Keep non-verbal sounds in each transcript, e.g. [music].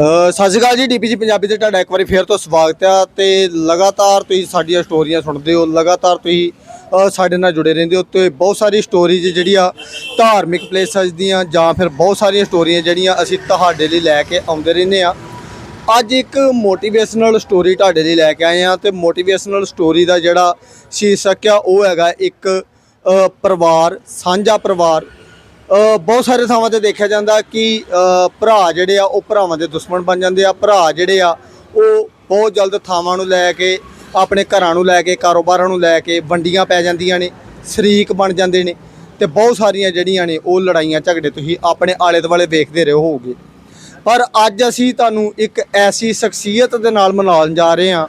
ਸਤਿ ਸ਼੍ਰੀ ਅਕਾਲ ਜੀ ਡੀਪੀਜੀ ਪੰਜਾਬੀ ਤੇ ਤੁਹਾਡਾ ਇੱਕ ਵਾਰੀ ਫੇਰ ਤੋਂ ਸਵਾਗਤ ਆ ਤੇ ਲਗਾਤਾਰ ਤੁਸੀਂ ਸਾਡੀਆਂ ਸਟੋਰੀਆਂ ਸੁਣਦੇ ਹੋ, ਲਗਾਤਾਰ ਤੁਸੀਂ ਸਾਡੇ ਨਾਲ ਜੁੜੇ ਰਹਿੰਦੇ ਹੋ ਤੇ ਬਹੁਤ ਸਾਰੀ ਸਟੋਰੀਜ਼ ਜਿਹੜੀਆਂ ਧਾਰਮਿਕ ਪਲੇਸਸ ਦੀਆਂ ਜਾਂ ਫਿਰ ਬਹੁਤ ਸਾਰੀਆਂ ਸਟੋਰੀਆਂ ਜਿਹੜੀਆਂ ਅਸੀਂ ਤੁਹਾਡੇ ਲਈ ਲੈ ਕੇ ਆਉਂਦੇ ਰਹਿੰਦੇ ਆ। ਅੱਜ ਇੱਕ ਮੋਟੀਵੇਸ਼ਨਲ ਸਟੋਰੀ ਤੁਹਾਡੇ ਲਈ ਲੈ ਕੇ ਆਏ ਆ ਤੇ ਮੋਟੀਵੇਸ਼ਨਲ ਸਟੋਰੀ ਦਾ ਜਿਹੜਾ ਸ਼ੀਰਸ਼ਕ ਆ ਉਹ ਹੈਗਾ ਇੱਕ ਪਰਿਵਾਰ, ਸਾਂਝਾ ਪਰਿਵਾਰ ਬਹੁਤ ਸਾਰੇ ਥਾਵਾਂ ਤੇ ਦੇਖਿਆ ਜਾਂਦਾ ਕਿ ਭਰਾ ਜਿਹੜੇ ਆ, ਉਹ ਭਰਾਵਾਂ ਦੇ ਦੁਸ਼ਮਣ ਬਣ ਜਾਂਦੇ ਆ। ਭਰਾ ਜਿਹੜੇ ਆ, ਉਹ ਬਹੁਤ ਜਲਦ ਥਾਵਾਂ ਨੂੰ ਲੈ ਕੇ, ਆਪਣੇ ਘਰਾਂ ਨੂੰ ਲੈ ਕੇ, ਕਾਰੋਬਾਰਾਂ ਨੂੰ ਲੈ ਕੇ ਵੰਡੀਆਂ ਪੈ ਜਾਂਦੀਆਂ ਨੇ, ਸ਼ਰੀਕ ਬਣ ਜਾਂਦੇ ਨੇ ਤੇ ਬਹੁਤ ਸਾਰੀਆਂ ਜਿਹੜੀਆਂ ਨੇ, ਉਹ ਲੜਾਈਆਂ ਝਗੜੇ ਤੁਸੀਂ ਆਪਣੇ ਆਲੇ ਦੁਆਲੇ ਵੇਖਦੇ ਰਹੇ ਹੋਗੇ। ਪਰ ਅੱਜ ਅਸੀਂ ਤੁਹਾਨੂੰ ਇੱਕ ਐਸੀ ਸ਼ਖਸੀਅਤ ਦੇ ਨਾਲ ਮਨਾਉਣ ਜਾ ਰਹੇ ਹਾਂ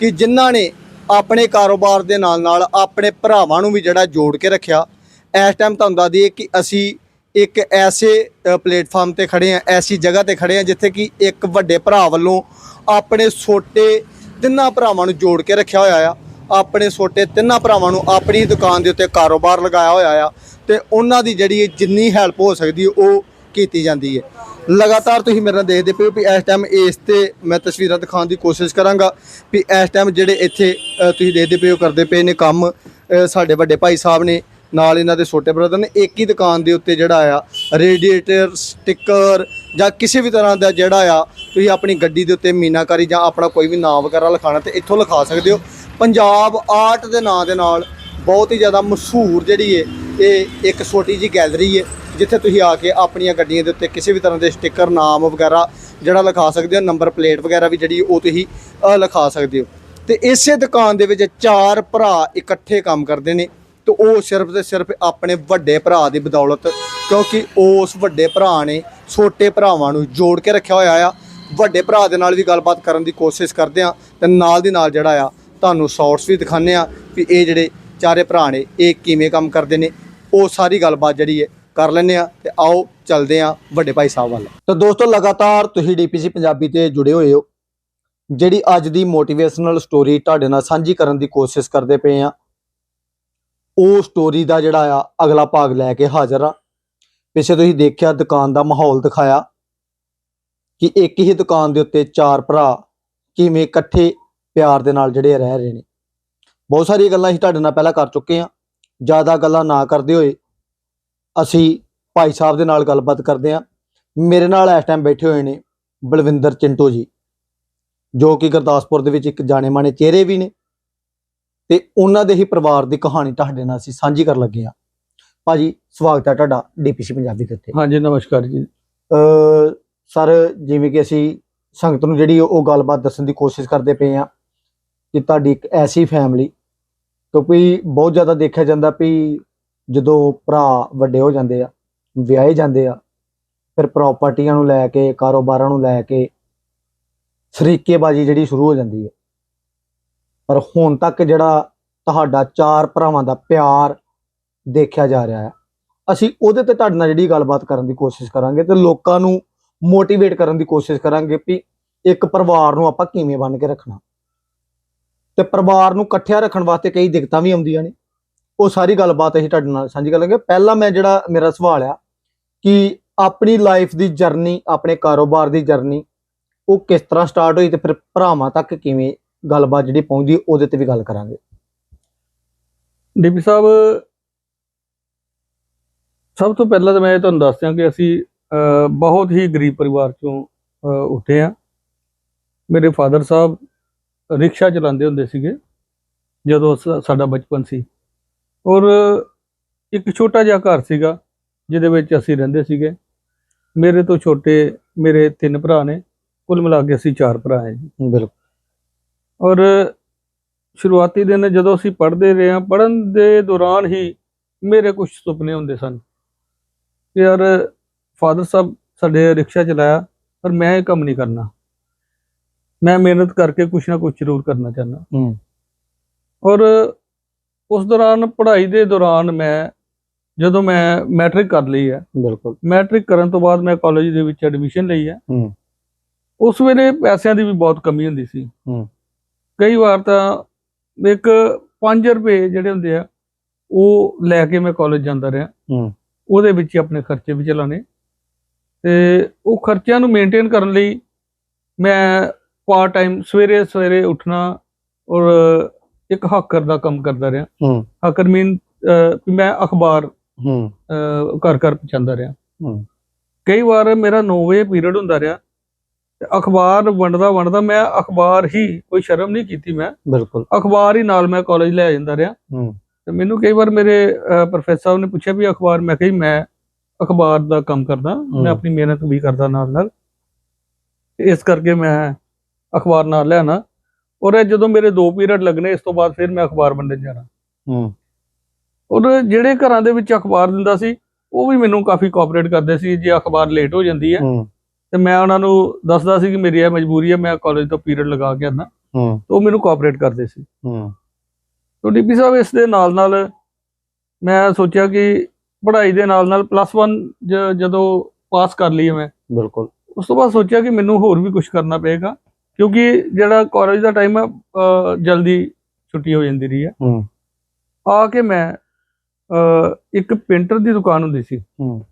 ਕਿ ਜਿਨ੍ਹਾਂ ਨੇ ਆਪਣੇ ਕਾਰੋਬਾਰ ਦੇ ਨਾਲ ਨਾਲ ਆਪਣੇ ਭਰਾਵਾਂ ਨੂੰ ਵੀ ਜਿਹੜਾ ਜੋੜ ਕੇ ਰੱਖਿਆ ਇਸ ਟਾਈਮ ਤੁਹਾਨੂੰ ਦੱਸ ਦਈਏ ਕਿ ਅਸੀਂ ਇੱਕ ਐਸੇ ਪਲੇਟਫਾਰਮ ਤੇ ਖੜੇ ਹਾਂ, ਐਸੀ ਜਗ੍ਹਾ ਤੇ ਖੜੇ ਹਾਂ ਜਿੱਥੇ ਕਿ ਇੱਕ ਵੱਡੇ ਭਰਾ ਵੱਲੋਂ ਆਪਣੇ ਛੋਟੇ ਤਿੰਨਾਂ ਭਰਾਵਾਂ ਨੂੰ ਜੋੜ ਕੇ ਰੱਖਿਆ ਹੋਇਆ ਆ। ਆਪਣੇ ਛੋਟੇ ਤਿੰਨਾਂ ਭਰਾਵਾਂ ਨੂੰ ਆਪਣੀ ਦੁਕਾਨ ਦੇ ਉੱਤੇ ਕਾਰੋਬਾਰ ਲਗਾਇਆ ਹੋਇਆ ਆ ਤੇ ਉਹਨਾਂ ਦੀ ਜਿਹੜੀ ਜਿੰਨੀ ਹੈਲਪ ਹੋ ਸਕਦੀ ਉਹ ਕੀਤੀ ਜਾਂਦੀ ਹੈ। ਲਗਾਤਾਰ ਤੁਸੀਂ ਮੇਰੇ ਨਾਲ ਦੇਖਦੇ ਪਏ ਹੋ ਵੀ ਇਸ ਟਾਈਮ ਇਸ ਤੇ ਮੈਂ ਤਸਵੀਰਾਂ ਦਿਖਾਉਣ ਦੀ ਕੋਸ਼ਿਸ਼ ਕਰਾਂਗਾ ਵੀ ਇਸ ਟਾਈਮ ਜਿਹੜੇ ਇੱਥੇ ਤੁਸੀਂ ਦੇਖਦੇ ਪਏ ਹੋ, ਕਰਦੇ ਪਏ ਨੇ ਕੰਮ ਸਾਡੇ ਵੱਡੇ ਭਾਈ ਸਾਹਿਬ ਨੇ ਨਾਲ ਇਹਨਾਂ ਦੇ ਛੋਟੇ ਬ੍ਰਦਰ ਨੇ ਇੱਕ ਹੀ ਦੁਕਾਨ ਦੇ ਉੱਤੇ ਜਿਹੜਾ ਆ ਰੇਡੀਏਟਰ ਸਟicker ਜਾਂ ਕਿਸੇ ਵੀ ਤਰ੍ਹਾਂ ਦਾ ਜਿਹੜਾ ਆ, ਤੁਸੀਂ ਆਪਣੀ ਗੱਡੀ ਦੇ ਉੱਤੇ ਮੀਨਾਕਾਰੀ ਜਾਂ ਆਪਣਾ ਕੋਈ ਵੀ ਨਾਮ ਵਗੈਰਾ ਲਿਖਾਣਾ ਤੇ ਇੱਥੋਂ ਲਿਖਾ ਸਕਦੇ ਹੋ। ਪੰਜਾਬ ਆਰਟ ਦੇ ਨਾਂ ਦੇ ਨਾਲ ਬਹੁਤ ਹੀ ਜ਼ਿਆਦਾ ਮਸ਼ਹੂਰ ਜਿਹੜੀ ਹੈ ਇਹ ਇੱਕ ਛੋਟੀ ਜੀ ਗੈਲਰੀ ਹੈ ਜਿੱਥੇ ਤੁਸੀਂ ਆ ਕੇ ਆਪਣੀਆਂ ਗੱਡੀਆਂ ਦੇ ਉੱਤੇ ਕਿਸੇ ਵੀ ਤਰ੍ਹਾਂ ਦੇ ਸਟicker ਨਾਮ ਵਗੈਰਾ ਜਿਹੜਾ ਲਿਖਾ ਸਕਦੇ ਹੋ ਨੰਬਰ ਪਲੇਟ ਵਗੈਰਾ ਵੀ ਜਿਹੜੀ ਉਹ ਤੁਸੀਂ ਲਿਖਾ ਸਕਦੇ ਹੋ। ਤੇ ਇਸੇ ਦੁਕਾਨ ਦੇ ਵਿੱਚ ਚਾਰ ਭਰਾ ਇਕੱਠੇ ਕੰਮ ਕਰਦੇ ਨੇ। ਤੇ ਉਹ ਸਿਰਫ ਤੇ ਸਿਰਫ ਆਪਣੇ ਵੱਡੇ ਭਰਾ ਦੀ ਬਦੌਲਤ, ਕਿਉਂਕਿ ਉਸ ਵੱਡੇ ਭਰਾ ਨੇ ਛੋਟੇ ਭਰਾਵਾਂ ਨੂੰ ਜੋੜ ਕੇ ਰੱਖਿਆ ਹੋਇਆ ਆ। ਵੱਡੇ ਭਰਾ ਦੇ ਨਾਲ ਵੀ ਗੱਲਬਾਤ ਕਰਨ ਦੀ ਕੋਸ਼ਿਸ਼ ਕਰਦੇ ਆ ਤੇ ਨਾਲ ਦੀ ਨਾਲ ਜਿਹੜਾ ਆ, ਤੁਹਾਨੂੰ ਸ਼ਾਰਟਸ ਵੀ ਦਿਖਾਉਂਦੇ ਆ ਵੀ ਇਹ ਜਿਹੜੇ ਚਾਰੇ ਭਰਾ ਨੇ, ਇਹ ਕਿਵੇਂ ਕੰਮ ਕਰਦੇ ਨੇ। ਉਹ ਸਾਰੀ ਗੱਲਬਾਤ ਜਿਹੜੀ ਹੈ ਕਰ ਲੈਂਦੇ ਆ ਤੇ ਆਓ ਚੱਲਦੇ ਆ ਵੱਡੇ ਭਾਈ ਸਾਹਿਬ ਵੱਲ। ਤਾਂ ਦੋਸਤੋ, ਲਗਾਤਾਰ ਤੁਸੀਂ ਡੀਪੀਸੀ ਪੰਜਾਬੀ ਤੇ ਜੁੜੇ ਹੋਏ ਹੋ, ਜਿਹੜੀ ਅੱਜ ਦੀ ਮੋਟੀਵੇਸ਼ਨਲ ਸਟੋਰੀ ਤੁਹਾਡੇ ਨਾਲ ਸਾਂਝੀ ਕਰਨ ਦੀ ਕੋਸ਼ਿਸ਼ ਕਰਦੇ ਪਏ ਆ ਉਹ ਸਟੋਰੀ ਦਾ ਜਿਹੜਾ ਆ, ਅਗਲਾ ਭਾਗ ਲੈ ਕੇ ਹਾਜ਼ਰ ਆ। ਪਿੱਛੇ ਤੁਸੀਂ ਦੇਖਿਆ ਦੁਕਾਨ ਦਾ ਮਾਹੌਲ ਦਿਖਾਇਆ ਕਿ ਇੱਕ ਹੀ ਦੁਕਾਨ ਦੇ ਉੱਤੇ ਚਾਰ ਭਰਾ ਕਿਵੇਂ ਇਕੱਠੇ ਪਿਆਰ ਦੇ ਨਾਲ ਜਿਹੜੇ ਰਹਿ ਰਹੇ ਨੇ। ਬਹੁਤ ਸਾਰੀਆਂ ਗੱਲਾਂ ਅਸੀਂ ਤੁਹਾਡੇ ਨਾਲ ਪਹਿਲਾਂ ਕਰ ਚੁੱਕੇ ਹਾਂ। ਜ਼ਿਆਦਾ ਗੱਲਾਂ ਨਾ ਕਰਦੇ ਹੋਏ ਅਸੀਂ ਭਾਈ ਸਾਹਿਬ ਦੇ ਨਾਲ ਗੱਲਬਾਤ ਕਰਦੇ ਹਾਂ। ਮੇਰੇ ਨਾਲ ਇਸ ਟਾਈਮ ਬੈਠੇ ਹੋਏ ਨੇ ਬਲਵਿੰਦਰ ਚਿੰਟੋ ਜੀ, ਜੋ ਕਿ ਗੁਰਦਾਸਪੁਰ ਦੇ ਵਿੱਚ ਇੱਕ ਜਾਣੇ ਮਾਣੇ ਚਿਹਰੇ ਵੀ ਨੇ। ਤੇ ਉਹਨਾਂ ਦੇ ਹੀ ਪਰਿਵਾਰ ਦੀ ਕਹਾਣੀ ਤੁਹਾਡੇ ਨਾਲ ਅਸੀਂ ਸਾਂਝੀ ਕਰਨ ਲੱਗੇ ਹਾਂ। ਭਾਜੀ ਸਵਾਗਤ ਹੈ ਤੁਹਾਡਾ ਡੀਪੀਸੀ ਪੰਜਾਬੀ ਦੇ ਉੱਤੇ ਹਾਂਜੀ ਨਮਸਕਾਰ ਜੀ। ਅ ਸਰ ਜਿਵੇਂ ਕਿ ਅਸੀਂ ਸੰਗਤ ਨੂੰ ਜਿਹੜੀ ਉਹ ਗੱਲਬਾਤ ਦੱਸਣ ਦੀ ਕੋਸ਼ਿਸ਼ ਕਰਦੇ ਪਏ ਆ ਕਿ ਤੁਹਾਡੀ ਇੱਕ ਐਸੀ ਫੈਮਿਲੀ ਕਿਉਂਕਿ ਬਹੁਤ ਜ਼ਿਆਦਾ ਦੇਖਿਆ ਜਾਂਦਾ ਵੀ ਜਦੋਂ ਭਰਾ ਵੱਡੇ ਹੋ ਜਾਂਦੇ ਆ ਵਿਆਹੇ ਜਾਂਦੇ ਆ ਫਿਰ ਪ੍ਰਾਪਰਟੀਆਂ ਨੂੰ ਲੈ ਕੇ ਕਾਰੋਬਾਰਾਂ ਨੂੰ ਲੈ ਕੇ ਸ਼ਰੀਕੇਬਾਜ਼ੀ ਜਿਹੜੀ ਸ਼ੁਰੂ ਹੋ ਜਾਂਦੀ ਹੈ। ਪਰ ਹੁਣ ਤੱਕ ਜਿਹੜਾ ਤੁਹਾਡਾ ਚਾਰ ਭਰਾਵਾਂ ਦਾ ਪਿਆਰ ਦੇਖਿਆ ਜਾ ਰਿਹਾ ਹੈ, ਅਸੀਂ ਉਹਦੇ ਤੇ ਤੁਹਾਡੇ ਨਾਲ ਜਿਹੜੀ ਗੱਲਬਾਤ ਕਰਨ ਦੀ ਕੋਸ਼ਿਸ਼ ਕਰਾਂਗੇ ਤੇ ਲੋਕਾਂ ਨੂੰ ਮੋਟੀਵੇਟ ਕਰਨ ਦੀ ਕੋਸ਼ਿਸ਼ ਕਰਾਂਗੇ ਵੀ ਇੱਕ ਪਰਿਵਾਰ ਨੂੰ ਆਪਾਂ ਕਿਵੇਂ ਬਣ ਕੇ ਰੱਖਣਾ। ਤੇ ਪਰਿਵਾਰ ਨੂੰ ਇਕੱਠਿਆ ਰੱਖਣ ਵਾਸਤੇ ਕਈ ਦਿੱਕਤਾਂ ਵੀ ਆਉਂਦੀਆਂ ਨੇ। ਉਹ ਸਾਰੀ ਗੱਲਬਾਤ ਅਸੀਂ ਤੁਹਾਡੇ ਨਾਲ ਸਾਂਝੀ ਕਰਾਂਗੇ ਪਹਿਲਾਂ ਮੈਂ ਜਿਹੜਾ ਮੇਰਾ ਸਵਾਲ ਆ ਕਿ ਆਪਣੀ ਲਾਈਫ ਦੀ ਜਰਨੀ ਆਪਣੇ ਕਾਰੋਬਾਰ ਦੀ ਜਰਨੀ ਉਹ ਕਿਸ ਤਰ੍ਹਾਂ ਸਟਾਰਟ ਹੋਈ ਤੇ ਫਿਰ ਭਰਾਵਾਂ ਤੱਕ ਕਿਵੇਂ ਗੱਲਬਾਤ ਜਿਹੜੀ ਪਹੁੰਚਦੀ ਉਹਦੇ ਤੇ ਵੀ ਗੱਲ ਕਰਾਂਗੇ। ਡੀਪੀ ਸਾਹਿਬ ਸਭ ਤੋਂ ਪਹਿਲਾਂ ਤਾਂ ਮੈਂ ਤੁਹਾਨੂੰ ਦੱਸ ਦਿਆਂ ਕਿ ਅਸੀਂ ਬਹੁਤ ਹੀ ਗਰੀਬ ਪਰਿਵਾਰ ਚੋਂ ਉੱਠੇ ਆ ਮੇਰੇ ਫਾਦਰ ਸਾਹਿਬ ਰਿਕਸ਼ਾ ਚਲਾਉਂਦੇ ਹੁੰਦੇ ਸੀਗੇ ਜਦੋਂ ਸਾਡਾ ਬਚਪਨ ਸੀ। ਔਰ ਇੱਕ ਛੋਟਾ ਜਿਹਾ ਘਰ ਸੀਗਾ ਜਿਹਦੇ ਵਿੱਚ ਅਸੀਂ ਰਹਿੰਦੇ ਸੀਗੇ। ਮੇਰੇ ਤੋਂ ਛੋਟੇ ਮੇਰੇ ਤਿੰਨ ਭਰਾ ਨੇ ਕੁੱਲ ਮਿਲਾ ਕੇ ਅਸੀਂ ਚਾਰ ਭਰਾ ਹਾਂ ਜੀ। ਬਿਲਕੁਲ। ਔਰ ਸ਼ੁਰੂਆਤੀ ਦਿਨ ਜਦੋਂ ਅਸੀਂ ਪੜ੍ਹਦੇ ਰਹੇ ਹਾਂ ਪੜ੍ਹਨ ਦੇ ਦੌਰਾਨ ਹੀ ਮੇਰੇ ਕੁਝ ਸੁਪਨੇ ਹੁੰਦੇ ਸਨ ਕਿ ਯਾਰ ਫਾਦਰ ਸਾਹਿਬ ਸਾਡੇ ਰਿਕਸ਼ਾ ਚਲਾਇਆ ਪਰ ਮੈਂ ਇਹ ਕੰਮ ਨਹੀਂ ਕਰਨਾ। ਮੈਂ ਮਿਹਨਤ ਕਰਕੇ ਕੁਝ ਨਾ ਕੁਝ ਜ਼ਰੂਰ ਕਰਨਾ ਚਾਹੁੰਦਾ। ਔਰ ਉਸ ਦੌਰਾਨ ਪੜ੍ਹਾਈ ਦੇ ਦੌਰਾਨ ਮੈਂ ਜਦੋਂ ਮੈਂ ਮੈਟ੍ਰਿਕ ਕਰ ਲਈ ਹੈ ਬਿਲਕੁਲ। ਮੈਟ੍ਰਿਕ ਕਰਨ ਤੋਂ ਬਾਅਦ ਮੈਂ ਕਾਲਜ ਦੇ ਵਿੱਚ ਐਡਮਿਸ਼ਨ ਲਈ ਹੈ। ਹੂੰ। ਉਸ ਵੇਲੇ ਪੈਸਿਆਂ ਦੀ ਵੀ ਬਹੁਤ ਕਮੀ ਹੁੰਦੀ ਸੀ। ਕਈ ਵਾਰ ਤਾਂ ਇੱਕ 5 ਰੁਪਏ ਜਿਹੜੇ ਹੁੰਦੇ ਆ ਉਹ ਲੈ ਕੇ ਮੈਂ ਕਾਲਜ ਜਾਂਦਾ ਰਿਹਾ। ਹੂੰ। ਉਹਦੇ ਵਿੱਚ ਹੀ ਆਪਣੇ ਖਰਚੇ ਵੀ ਚਲਾਣੇ ਤੇ ਉਹ ਖਰਚਿਆਂ ਨੂੰ ਮੇਨਟੇਨ ਕਰਨ ਲਈ ਮੈਂ ਪਾਰਟ ਟਾਈਮ ਸਵੇਰੇ ਸਵੇਰੇ ਉੱਠਣਾ ਔਰ ਇੱਕ ਹਾਕਰ ਦਾ ਕੰਮ ਕਰਦਾ ਰਿਹਾ। ਹੂੰ। ਹਾਕਰ ਮੀਨ ਮੈਂ ਅਖਬਾਰ ਘਰ ਘਰ ਪਹੁੰਚਾਉਂਦਾ ਰਿਹਾ। ਹੂੰ। ਕਈ ਵਾਰ ਮੇਰਾ 9 ਵਜੇ ਪੀਰੀਅਡ ਹੁੰਦਾ ਰਿਹਾ। ਤੇ ਅਖਬਾਰ ਵੰਡਦਾ ਵੰਡਦਾ ਮੈਂ ਅਖਬਾਰ ਹੀ ਕੋਈ ਸ਼ਰਮ ਨਹੀਂ ਕੀਤੀ ਮੈਂ। ਬਿਲਕੁਲ। ਅਖਬਾਰ ਹੀ ਨਾਲ ਮੈਂ ਕਾਲਜ ਲੈ ਜਾਂਦਾ ਰਿਹਾ। ਹੂੰ। ਤੇ ਮੈਨੂੰ ਕਈ ਵਾਰ ਮੇਰੇ ਪ੍ਰੋਫੈਸਰ ਸਾਹਿਬ ਨੇ ਪੁੱਛਿਆ ਵੀ ਅਖਬਾਰ ਮੈਂ ਕਿਹਾ ਮੈਂ ਅਖਬਾਰ ਦਾ ਕੰਮ ਕਰਦਾ ਮੈਂ ਆਪਣੀ ਮਿਹਨਤ ਵੀ ਕਰਦਾ ਨਾਲ ਨਾਲ। ਇਸ ਕਰਕੇ ਮੈਂ ਅਖਬਾਰ ਨਾਲ ਲਿਆਣਾ ਔਰ ਜਦੋਂ ਮੇਰੇ ਦੋ ਪੀਰੀਅਡ ਲੱਗਣੇ ਇਸ ਤੋਂ ਬਾਅਦ ਫਿਰ ਮੈਂ ਅਖਬਾਰ ਵੰਡਣ ਜਾਣਾ। ਹੂੰ। ਔਰ ਜਿਹੜੇ ਘਰਾਂ ਦੇ ਵਿੱਚ ਅਖਬਾਰ ਦਿੰਦਾ ਸੀ ਉਹ ਵੀ ਮੈਨੂੰ ਕਾਫੀ ਕੋਆਪਰੇਟ ਕਰਦੇ ਸੀ ਜੇ ਅਖਬਾਰ ਲੇਟ ਹੋ ਜਾਂਦੀ ਹੈ। ਹੂੰ। ਤੇ ਮੈਂ ਉਹਨਾਂ ਨੂੰ ਦੱਸਦਾ ਸੀ ਕਿ ਮੇਰੀ ਇਹ ਮਜਬੂਰੀ ਹੈ ਮੈਂ ਕਾਲਜ ਤੋਂ ਪੀਰੀਅਡ ਲਗਾ ਕੇ ਆਉਣਾ ਹੂੰ। ਤੇ ਉਹ ਮੈਨੂੰ ਕੋਆਪਰੇਟ ਕਰਦੇ ਸੀ। ਹੂੰ। ਤੋ ਡੀਪੀ ਸਾਹਿਬ ਇਸ ਦੇ ਨਾਲ ਨਾਲ ਮੈਂ ਸੋਚਿਆ ਕਿ ਪੜ੍ਹਾਈ ਦੇ ਨਾਲ ਨਾਲ ਪਲੱਸ 1 ਜਦੋਂ ਪਾਸ ਕਰ ਲਈ ਮੈਂ ਬਿਲਕੁਲ। ਉਸ ਤੋਂ ਬਾਅਦ ਸੋਚਿਆ ਕਿ ਮੈਨੂੰ ਹੋਰ ਵੀ ਕੁਝ ਕਰਨਾ ਪਏਗਾ ਕਿਉਂਕਿ ਜਿਹੜਾ ਕਾਲਜ ਦਾ ਟਾਈਮ ਹੈ ਜਲਦੀ ਛੁੱਟੀ ਹੋ ਜਾਂਦੀ ਰਹੀ ਹੈ ਹੂੰ। ਆ ਕੇ ਮੈਂ ਇੱਕ ਪੇਂਟਰ ਦੀ ਦੁਕਾਨ ਹੁੰਦੀ ਸੀ। ਹੂੰ।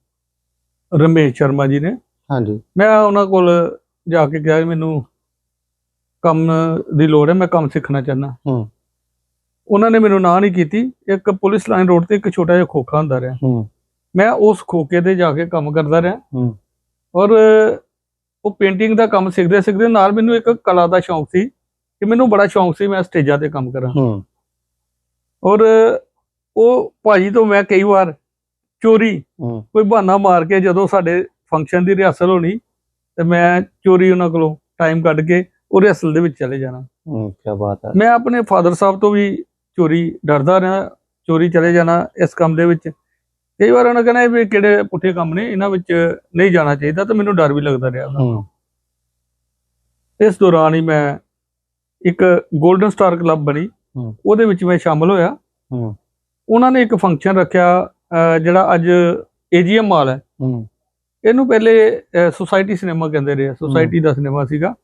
ਰਮੇਸ਼ ਸ਼ਰਮਾ ਜੀ ਨੇ। ਹਾਂਜੀ। ਮੈਂ ਉਹਨਾਂ ਕੋਲ ਜਾ ਕੇ ਕਿਹਾ ਮੈਨੂੰ ਕੰਮ ਦੀ ਲੋੜ ਹੈ ਮੈਂ ਕੰਮ ਸਿੱਖਣਾ ਚਾਹੁੰਦਾ। ਹੂੰ। ਉਹਨਾਂ ਨੇ ਮੈਨੂੰ ਨਾ ਨਹੀਂ ਕੀਤੀ ਇੱਕ ਪੁਲਿਸ ਲਾਈਨ ਰੋਡ ਤੇ ਇੱਕ ਛੋਟਾ ਜਿਹਾ ਖੋਖਾ ਹੁੰਦਾ ਰਿਹਾ। ਹੂੰ। ਮੈਂ ਉਸ ਖੋਕੇ ਤੇ ਜਾ ਕੇ ਕੰਮ ਕਰਦਾ ਰਿਹਾ। ਹੂੰ। ਔਰ ਉਹ ਪੇਂਟਿੰਗ ਦਾ ਕੰਮ ਸਿੱਖਦੇ ਸਿੱਖਦੇ ਨਾਲ ਮੈਨੂੰ ਇੱਕ ਕਲਾ ਦਾ ਸ਼ੌਂਕ ਸੀ ਕਿ ਮੈਨੂੰ ਬੜਾ ਸ਼ੌਂਕ ਸੀ ਮੈਂ ਸਟੇਜਾਂ ਤੇ ਕੰਮ ਕਰਾਂ। ਹੂੰ। ਔਰ ਉਹ ਭਾਜੀ ਤੋਂ ਮੈਂ ਕਈ ਵਾਰ ਚੋਰੀ ਕੋਈ ਬਹਾਨਾ ਮਾਰ ਕੇ ਜਦੋਂ ਸਾਡੇ ਫੰਕਸ਼ਨ ਦੀ ਰਿਹਰਸਲ ਹੋਣੀ ਤੇ ਮੈਂ ਚੋਰੀ ਉਹਨਾਂ ਕੋਲੋਂ ਟਾਈਮ ਕੱਢ ਕੇ ਉਹ ਰਿਹਰਸਲ ਦੇ ਵਿੱਚ ਚਲੇ ਜਾਣਾ। ਹੂੰ ਕੀ ਬਾਤ ਹੈ। ਮੈਂ ਆਪਣੇ ਫਾਦਰ ਸਾਹਿਬ ਤੋਂ ਵੀ ਚੋਰੀ ਡਰਦਾ ਰਿਹਾ ਚੋਰੀ ਚਲੇ ਜਾਣਾ ਇਸ ਕੰਮ ਦੇ ਵਿੱਚ। ਕਈ ਵਾਰ ਉਹਨਾਂ ਕਹਿੰਦਾ ਵੀ ਕਿਹੜੇ ਪੁੱਠੇ ਕੰਮ ਨੇ ਇਹਨਾਂ ਵਿੱਚ ਨਹੀਂ ਜਾਣਾ ਚਾਹੀਦਾ ਤਾਂ ਮੈਨੂੰ ਡਰ ਵੀ ਲੱਗਦਾ ਰਿਹਾ ਹੂੰ। ਇਸ ਦੌਰਾਨ ਹੀ ਮੈਂ ਇੱਕ 골ਡਨ ਸਟਾਰ ਕਲੱਬ ਬਣੀ। ਉਹਦੇ ਵਿੱਚ ਮੈਂ ਸ਼ਾਮਲ ਹੋਇਆ। ਹੂੰ। ਉਹਨਾਂ ਨੇ ਇੱਕ ਫੰਕਸ਼ਨ ਰੱਖਿਆ ਜਿਹੜਾ ਅੱਜ ਏਜੀਐਮ ਮਾਲ ਹੂੰ। ਇਹਨੂੰ ਪਹਿਲੇ ਸੁਸਾਇਟੀ ਸਿਨੇਮਾ ਕਹਿੰਦੇ ਰਹੇ ਸੁਸਾਇਟੀ ਦਾ ਸਿਨੇਮਾ ਸੀਗਾ।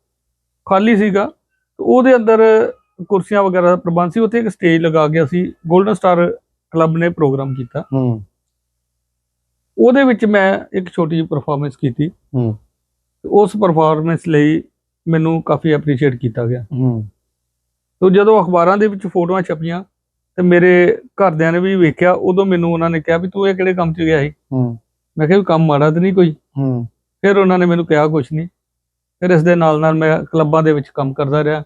ਖਾਲੀ ਸੀਗਾ। ਉਹਦੇ ਅੰਦਰ ਕੁਰਸੀਆਂ ਵਗੈਰਾ ਦਾ ਪ੍ਰਬੰਧ ਸੀ। ਉੱਥੇ ਇੱਕ ਸਟੇਜ ਲਗਾ ਕੇ ਅਸੀਂ 골ਡਨ ਸਟਾਰ ਕਲੱਬ ਨੇ ਪ੍ਰੋਗਰਾਮ ਕੀਤਾ। ਹੂੰ। ਉਹਦੇ ਵਿੱਚ ਮੈਂ ਇੱਕ ਛੋਟੀ ਜਿਹੀ ਪਰਫਾਰਮੈਂਸ ਕੀਤੀ। ਹੂੰ। ਉਸ ਪਰਫਾਰਮੈਂਸ ਲਈ ਮੈਨੂੰ ਕਾਫੀ ਐਪਰੀਸ਼ੀਏਟ ਕੀਤਾ ਗਿਆ। ਹੂੰ। ਤੋ ਜਦੋਂ ਅਖਬਾਰਾਂ ਦੇ ਵਿੱਚ ਫੋਟੋਆਂ ਛਪੀਆਂ ਤੇ ਮੇਰੇ ਘਰਦਿਆਂ ਨੇ ਵੀ ਵੇਖਿਆ ਉਦੋਂ ਮੈਨੂੰ ਉਹਨਾਂ ਨੇ ਕਿਹਾ ਵੀ ਤੂੰ ਇਹ ਕਿਹੜੇ ਕੰਮ 'ਚ ਗਿਆ ਸੀ? ਹੂੰ। ਮੈਂ ਕਿਹਾ ਵੀ ਕੰਮ ਮਾੜਾ ਤਾਂ ਨਹੀਂ ਕੋਈ। ਹੂੰ। ਫਿਰ ਉਹਨਾਂ ਨੇ ਮੈਨੂੰ ਕਿਹਾ ਕੁਝ ਨਹੀਂ। ਫਿਰ ਇਸ ਦੇ ਨਾਲ ਨਾਲ ਮੈਂ ਕਲੱਬਾਂ ਦੇ ਵਿੱਚ ਕੰਮ ਕਰਦਾ ਰਿਹਾ।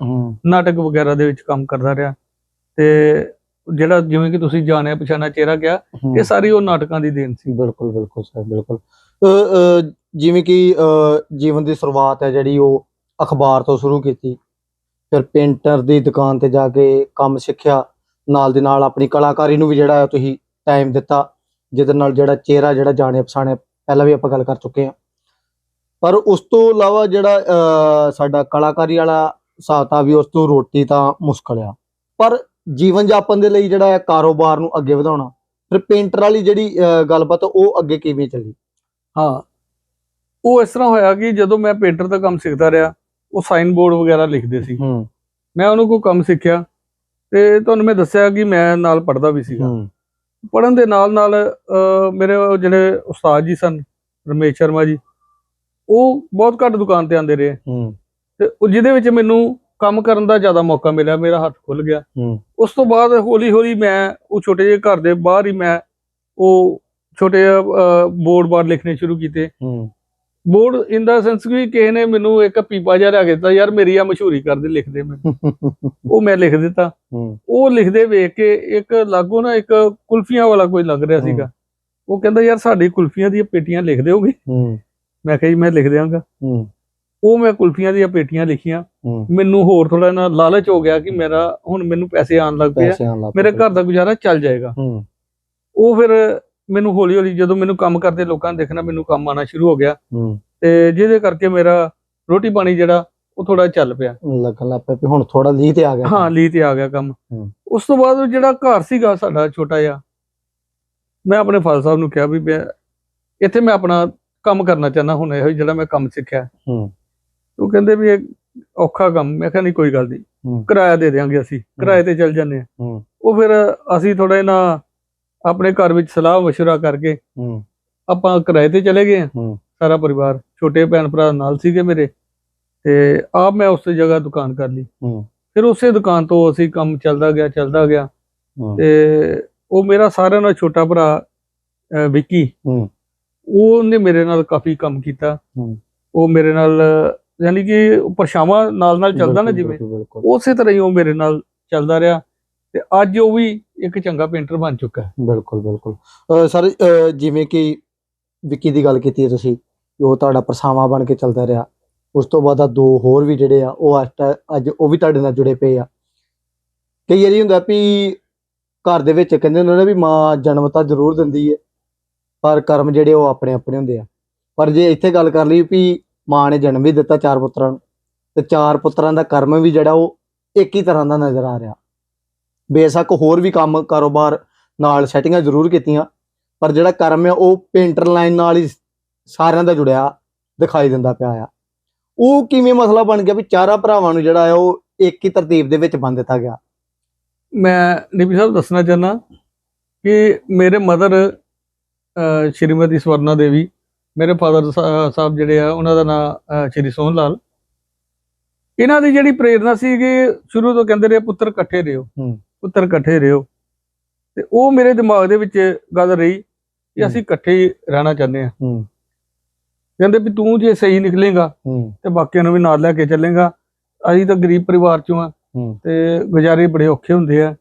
ਨਾਟਕ ਵਗੈਰਾ ਦੇ ਵਿੱਚ ਕੰਮ ਕਰਦਾ ਰਿਹਾ। ਤੇ ਜਿਹੜਾ ਜਿਵੇਂ ਕਿ ਤੁਸੀਂ ਜਾਣਿਆ ਪਛਾਣਿਆ ਚਿਹਰਾ ਗਿਆ ਇਹ ਸਾਰੀ ਉਹ ਨਾਟਕਾਂ ਦੀ ਦੇਣ ਸੀ। ਬਿਲਕੁਲ ਬਿਲਕੁਲ ਸਰ ਬਿਲਕੁਲ। ਜਿਵੇਂ ਕਿ ਜੀਵਨ ਦੀ ਸ਼ੁਰੂਆਤ ਹੈ ਜਿਹੜੀ ਉਹ ਅਖਬਾਰ ਤੋਂ ਸ਼ੁਰੂ ਕੀਤੀ। ਫਿਰ ਪੇਂਟਰ ਦੀ ਦੁਕਾਨ ਤੇ ਜਾ ਕੇ ਕੰਮ ਸਿੱਖਿਆ। ਨਾਲ ਦੀ ਨਾਲ ਆਪਣੀ ਕਲਾਕਾਰੀ ਨੂੰ ਵੀ ਜਿਹੜਾ ਤੁਸੀਂ ਟਾਈਮ ਦਿੱਤਾ। ਜਿਹਦੇ ਨਾਲ ਜਿਹੜਾ ਚਿਹਰਾ ਜਿਹੜਾ ਜਾਣੇ ਪਛਾਣੇ ਪਹਿਲਾਂ ਵੀ ਆਪਾਂ ਗੱਲ ਕਰ ਚੁੱਕੇ ਹਾਂ। ਪਰ ਉਸ ਤੋਂ ਇਲਾਵਾ ਜਿਹੜਾ ਸਾਡਾ ਕਲਾਕਾਰੀ ਵਾਲਾ ਹਿਸਾਬ ਵੀ ਉਸ ਤੋਂ ਰੋਟੀ ਤਾਂ ਮੁਸ਼ਕਲ ਆ। ਪਰ ਜੀਵਨ ਜਾਪਨ ਦੇ ਲਈ ਜਿਹੜਾ ਹੈ ਕਾਰੋਬਾਰ ਨੂੰ ਅੱਗੇ ਵਧਾਉਣਾ ਫਿਰ ਪੇਂਟਰ ਵਾਲੀ ਜਿਹੜੀ ਗੱਲਬਾਤ ਉਹ ਅੱਗੇ ਕਿਵੇਂ ਚੱਲੀ? ਹਾਂ। ਉਹ ਇਸ ਤਰ੍ਹਾਂ ਹੋਇਆ ਕਿ ਜਦੋਂ ਮੈਂ ਪੇਂਟਰ ਦਾ ਕੰਮ ਸਿੱਖਦਾ ਰਿਹਾ ਉਹ ਸਾਈਨ ਬੋਰਡ ਵਗੈਰਾ ਲਿਖਦੇ ਸੀ। ਮੈਂ ਉਹਨੂੰ ਕੋਈ ਕੰਮ ਸਿੱਖਿਆ ਤੇ ਤੁਹਾਨੂੰ ਮੈਂ ਦੱਸਿਆ ਕਿ ਮੈਂ ਨਾਲ ਪੜਦਾ ਵੀ ਸੀਗਾ। ਪੜਨ ਦੇ ਨਾਲ ਨਾਲ ਮੇਰੇ ਜਿਹੜੇ ਉਸਤਾਦ ਜੀ ਸਨ ਰਮੇਸ਼ ਸ਼ਰਮਾ ਜੀ ਉਹ ਬਹੁਤ ਘੱਟ ਦੁਕਾਨ ਤੇ ਆਉਂਦੇ ਰਹੇ। ਤੇ ਉਹ ਜਿਹਦੇ ਵਿੱਚ ਮੈਨੂੰ ਕੰਮ ਕਰਨ ਦਾ ਜ਼ਿਆਦਾ ਮੌਕਾ ਮਿਲਿਆ ਮੇਰਾ ਹੱਥ ਖੁੱਲ ਗਿਆ। ਉਸ ਤੋਂ ਬਾਅਦ ਹੌਲੀ ਹੌਲੀ ਮੈਂ ਉਹ ਛੋਟੇ ਜਿਹੇ ਘਰ ਦੇ ਬਾਹਰ ਹੀ ਮੈਂ ਉਹ ਛੋਟੇ ਬੋਰਡ ਬਾਰ ਲਿਖਣੇ ਸ਼ੁਰੂ ਕੀਤੇ। ਬੋਰਡ ਇਨ ਦਾ ਸੈਂਸ ਕਿ ਕਿਸੇ ਨੇ ਮੈਨੂੰ ਇੱਕ ਪੀਪਾ ਜਿਹਾ ਲਿਆ ਕੇ ਦਿੱਤਾ ਯਾਰ ਮੇਰੀ ਆ ਮਸ਼ਹੂਰੀ ਕਰਦੇ ਲਿਖਦੇ ਮੈਂ ਉਹ ਮੈਂ ਲਿਖ ਦਿੱਤਾ। ਉਹ ਲਿਖਦੇ ਵੇਖ ਕੇ ਇੱਕ ਲਾਗੋ ਨਾ ਇੱਕ ਕੁਲਫੀਆਂ ਵਾਲਾ ਕੋਈ ਲੱਗ ਰਿਹਾ ਸੀਗਾ। ਉਹ ਕਹਿੰਦਾ ਯਾਰ ਸਾਡੀ ਕੁਲਫੀਆਂ ਦੀਆਂ ਪੇਟੀਆਂ ਲਿਖ ਦਿਓਗੇ? ਮੈਂ ਕਿਹਾ ਜੀ ਮੈਂ ਲਿਖ ਦਿਆਂਗਾ। ਉਹ ਮੈਂ ਕੁਲਫੀਆਂ ਦੀਆਂ ਪੇਟੀਆਂ ਲਿਖੀਆਂ। ਮੈਨੂੰ ਹੋਰ ਥੋੜਾ ਨਾ ਲਾਲਚ ਹੋ ਗਿਆ ਕਿ ਮੇਰਾ ਹੁਣ ਮੈਨੂੰ ਪੈਸੇ ਆਉਣ ਲੱਗ ਪਏ ਮੇਰੇ। ਘਰ ਦਾ ਗੁਜ਼ਾਰਾ ਚੱਲ ਜਾਏਗਾ। ਉਹ ਫਿਰ ਮੈਨੂੰ ਹੌਲੀ ਹੌਲੀ ਜਦੋਂ ਮੈਨੂੰ ਕੰਮ ਕਰਦੇ ਲੋਕਾਂ ਨੇ ਦੇਖਣਾ ਮੈਨੂੰ ਕੰਮ ਆਉਣਾ ਸ਼ੁਰੂ ਹੋ ਗਿਆ। ਹੂੰ। ਤੇ ਜਿਹਦੇ ਕਰਕੇ ਮੇਰਾ ਰੋਟੀ ਪਾਣੀ ਜਿਹੜਾ ਉਹ ਥੋੜਾ ਚੱਲ ਪਿਆ। ਲੱਗਣ ਲੱਗ ਪਿਆ ਵੀ ਹੁਣ ਥੋੜਾ ਲੀ ਤੇ ਆ ਗਿਆ ਹਾਂ ਲੀ ਤੇ ਆ ਗਿਆ ਕੰਮ। ਉਸ ਤੋਂ ਬਾਅਦ ਜਿਹੜਾ ਘਰ ਸੀਗਾ ਸਾਡਾ ਛੋਟਾ ਜਿਹਾ ਮੈਂ ਆਪਣੇ ਫਾਦਰ ਸਾਹਿਬ ਨੂੰ ਕਿਹਾ ਵੀ ਇੱਥੇ ਮੈਂ ਆਪਣਾ ਕੰਮ ਕਰਨਾ ਚਾਹੁੰਦਾ ਹੁਣ ਇਹੋ ਜਿਹੜਾ ਮੈਂ ਕੰਮ ਸਿੱਖਿਆ। ਹੂੰ। ਉਹ ਕਹਿੰਦੇ ਵੀ ਇਹ ਔਖਾ ਕੰਮ ਮੈਂ ਕਿਹਾ ਨਹੀਂ ਕੋਈ ਗੱਲ ਨਹੀਂ ਕਿਰਾਇਆ ਦੇ ਦਿਆਂਗੇ ਅਸੀਂ ਕਿਰਾਏ ਤੇ ਚੱਲ ਜਾਂਦੇ ਹੂੰ। ਉਹ ਫਿਰ ਅਸੀਂ ਥੋੜਾ ਇਹਨਾਂ ਆਪਣੇ ਘਰ ਵਿੱਚ ਸਲਾਹ مشورہ ਕਰਕੇ ਹੂੰ ਆਪਾਂ ਕਿਰਾਏ ਤੇ ਚਲੇ ਗਏ ਹਾਂ ਹੂੰ ਸਾਰਾ ਪਰਿਵਾਰ ਛੋਟੇ ਭੈਣ ਭਰਾ ਨਾਲ ਸੀਗੇ ਮੇਰੇ ਤੇ ਆਪ ਮੈਂ ਉਸੇ ਜਗ੍ਹਾ ਦੁਕਾਨ ਕਰ ਲਈ ਹੂੰ ਫਿਰ ਉਸੇ ਦੁਕਾਨ ਤੋਂ ਅਸੀਂ ਕੰਮ ਚੱਲਦਾ ਗਿਆ ਚੱਲਦਾ ਗਿਆ ਹੂੰ ਤੇ ਉਹ ਮੇਰਾ ਸਾਰਿਆਂ ਨਾਲ ਛੋਟਾ ਭਰਾ ਅਹ ਵਿੱਕੀ ਹੂੰ ਉਹਨੇ ਮੇਰੇ ਨਾਲ ਕਾਫੀ ਕੰਮ ਕੀਤਾ ਹੂੰ। ਉਹ ਮੇਰੇ ਨਾਲ ਯਾਨੀ ਕਿ ਪਰਛਾਵਾਂ ਨਾਲ ਨਾਲ ਚੱਲਦਾ ਨਾ ਬਿਲਕੁਲ, ਜਿਵੇਂ ਬਿਲਕੁਲ, ਬਿਲਕੁਲ ਉਸੇ ਤਰ੍ਹਾਂ ਹੀ ਉਹ ਮੇਰੇ ਨਾਲ ਚੱਲਦਾ ਰਿਹਾ ਤੇ ਅੱਜ ਉਹ ਵੀ ਇੱਕ ਚੰਗਾ ਪੇਂਟਰ ਬਣ ਚੁੱਕਾ ਹੈ। ਬਿਲਕੁਲ ਬਿਲਕੁਲ। ਸਰ ਜਿਵੇਂ ਕਿ ਵਿੱਕੀ ਦੀ ਗੱਲ ਕੀਤੀ ਹੈ ਤੁਸੀਂ ਉਹ ਤੁਹਾਡਾ ਪਰਛਾਵਾਂ ਬਣ ਕੇ ਚੱਲਦਾ ਰਿਹਾ, ਉਸ ਤੋਂ ਬਾਅਦ ਆ ਦੋ ਹੋਰ ਵੀ ਜਿਹੜੇ ਆ, ਉਹ ਅੱਜ ਅੱਜ ਉਹ ਵੀ ਤੁਹਾਡੇ ਨਾਲ ਜੁੜੇ ਪਏ ਆ। ਕਈ ਵਾਰੀ ਹੁੰਦਾ ਵੀ ਘਰ ਦੇ ਵਿੱਚ ਕਹਿੰਦੇ ਹੁੰਦੇ ਨੇ ਵੀ ਮਾਂ ਜਨਮ ਤਾਂ ਜ਼ਰੂਰ ਦਿੰਦੀ ਹੈ ਪਰ ਕਰਮ ਜਿਹੜੇ ਉਹ ਆਪਣੇ ਆਪਣੇ ਹੁੰਦੇ ਆ। ਪਰ ਜੇ ਇੱਥੇ ਗੱਲ ਕਰ ਲਈ ਵੀ ਮਾਂ ਨੇ ਜਨਮ ਵੀ ਦਿੱਤਾ ਚਾਰ ਪੁੱਤਰਾਂ ਨੂੰ, ਤੇ ਚਾਰ ਪੁੱਤਰਾਂ ਦਾ ਕਰਮ ਵੀ ਜਿਹੜਾ ਉਹ ਇੱਕ ਹੀ ਤਰ੍ਹਾਂ ਦਾ ਨਜ਼ਰ ਆ ਰਿਹਾ। ਬੇਸ਼ੱਕ ਹੋਰ ਵੀ ਕੰਮ ਕਾਰੋਬਾਰ ਨਾਲ ਸੈਟਿੰਗਾਂ ਜ਼ਰੂਰ ਕੀਤੀਆਂ ਪਰ ਜਿਹੜਾ ਕਰਮ ਹੈ ਉਹ ਪੇਂਟਰ ਲਾਈਨ ਨਾਲ ਹੀ ਸਾਰਿਆਂ ਦਾ ਜੁੜਿਆ ਦਿਖਾਈ ਦਿੰਦਾ ਪਿਆ ਆ। ਉਹ ਕਿਵੇਂ ਮਸਲਾ ਬਣ ਗਿਆ ਵੀ ਚਾਰਾਂ ਭਰਾਵਾਂ ਨੂੰ ਜਿਹੜਾ ਹੈ ਉਹ ਇੱਕ ਹੀ ਤਰਤੀਬ ਦੇ ਵਿੱਚ ਬੰਨ ਦਿੱਤਾ ਗਿਆ? ਮੈਂ ਡੀਪੀ ਸਾਹਿਬ ਦੱਸਣਾ ਚਾਹੁੰਦਾ ਕਿ ਮੇਰੇ ਮਦਰ ਸ਼੍ਰੀਮਤੀ ਸਵਰਨਾ ਦੇਵੀ ਮੇਰੇ ਫਾਦਰ ਸਾਹਿਬ ਜਿਹੜੇ ਆ ਉਹਨਾਂ ਦਾ ਨਾਮ ਸ਼੍ਰੀ ਸੋਹਣ ਲਾਲ ਇਹਨਾਂ ਦੀ ਜਿਹੜੀ ਪ੍ਰੇਰਣਾ ਸੀ ਕਿ ਸ਼ੁਰੂ ਤੋਂ ਕਹਿੰਦੇ ਰਹੇ ਪੁੱਤਰ ਇਕੱਠੇ ਰਹੋ ਹੂੰ। ਪੁੱਤਰ ਇਕੱਠੇ ਰਹੋ ਤੇ ਉਹ ਮੇਰੇ ਦਿਮਾਗ ਦੇ ਵਿੱਚ ਗੱਲ ਰਹੀ ਕਿ ਅਸੀਂ ਇਕੱਠੇ ਰਹਿਣਾ ਚਾਹੁੰਦੇ ਆ ਹੂੰ। ਕਹਿੰਦੇ ਵੀ ਤੂੰ ਜੇ ਸਹੀ ਨਿਕਲੇਗਾ ਤੇ ਬਾਕੀਆਂ ਨੂੰ ਵੀ ਨਾਲ ਲੈ ਕੇ ਚੱਲੇਗਾ। ਅਸੀਂ ਤਾਂ ਗਰੀਬ ਪਰਿਵਾਰ ਚੋਂ ਆ ਤੇ ਗੁਜ਼ਾਰੇ ਬੜੇ ਔਖੇ ਹੁੰਦੇ ਆ।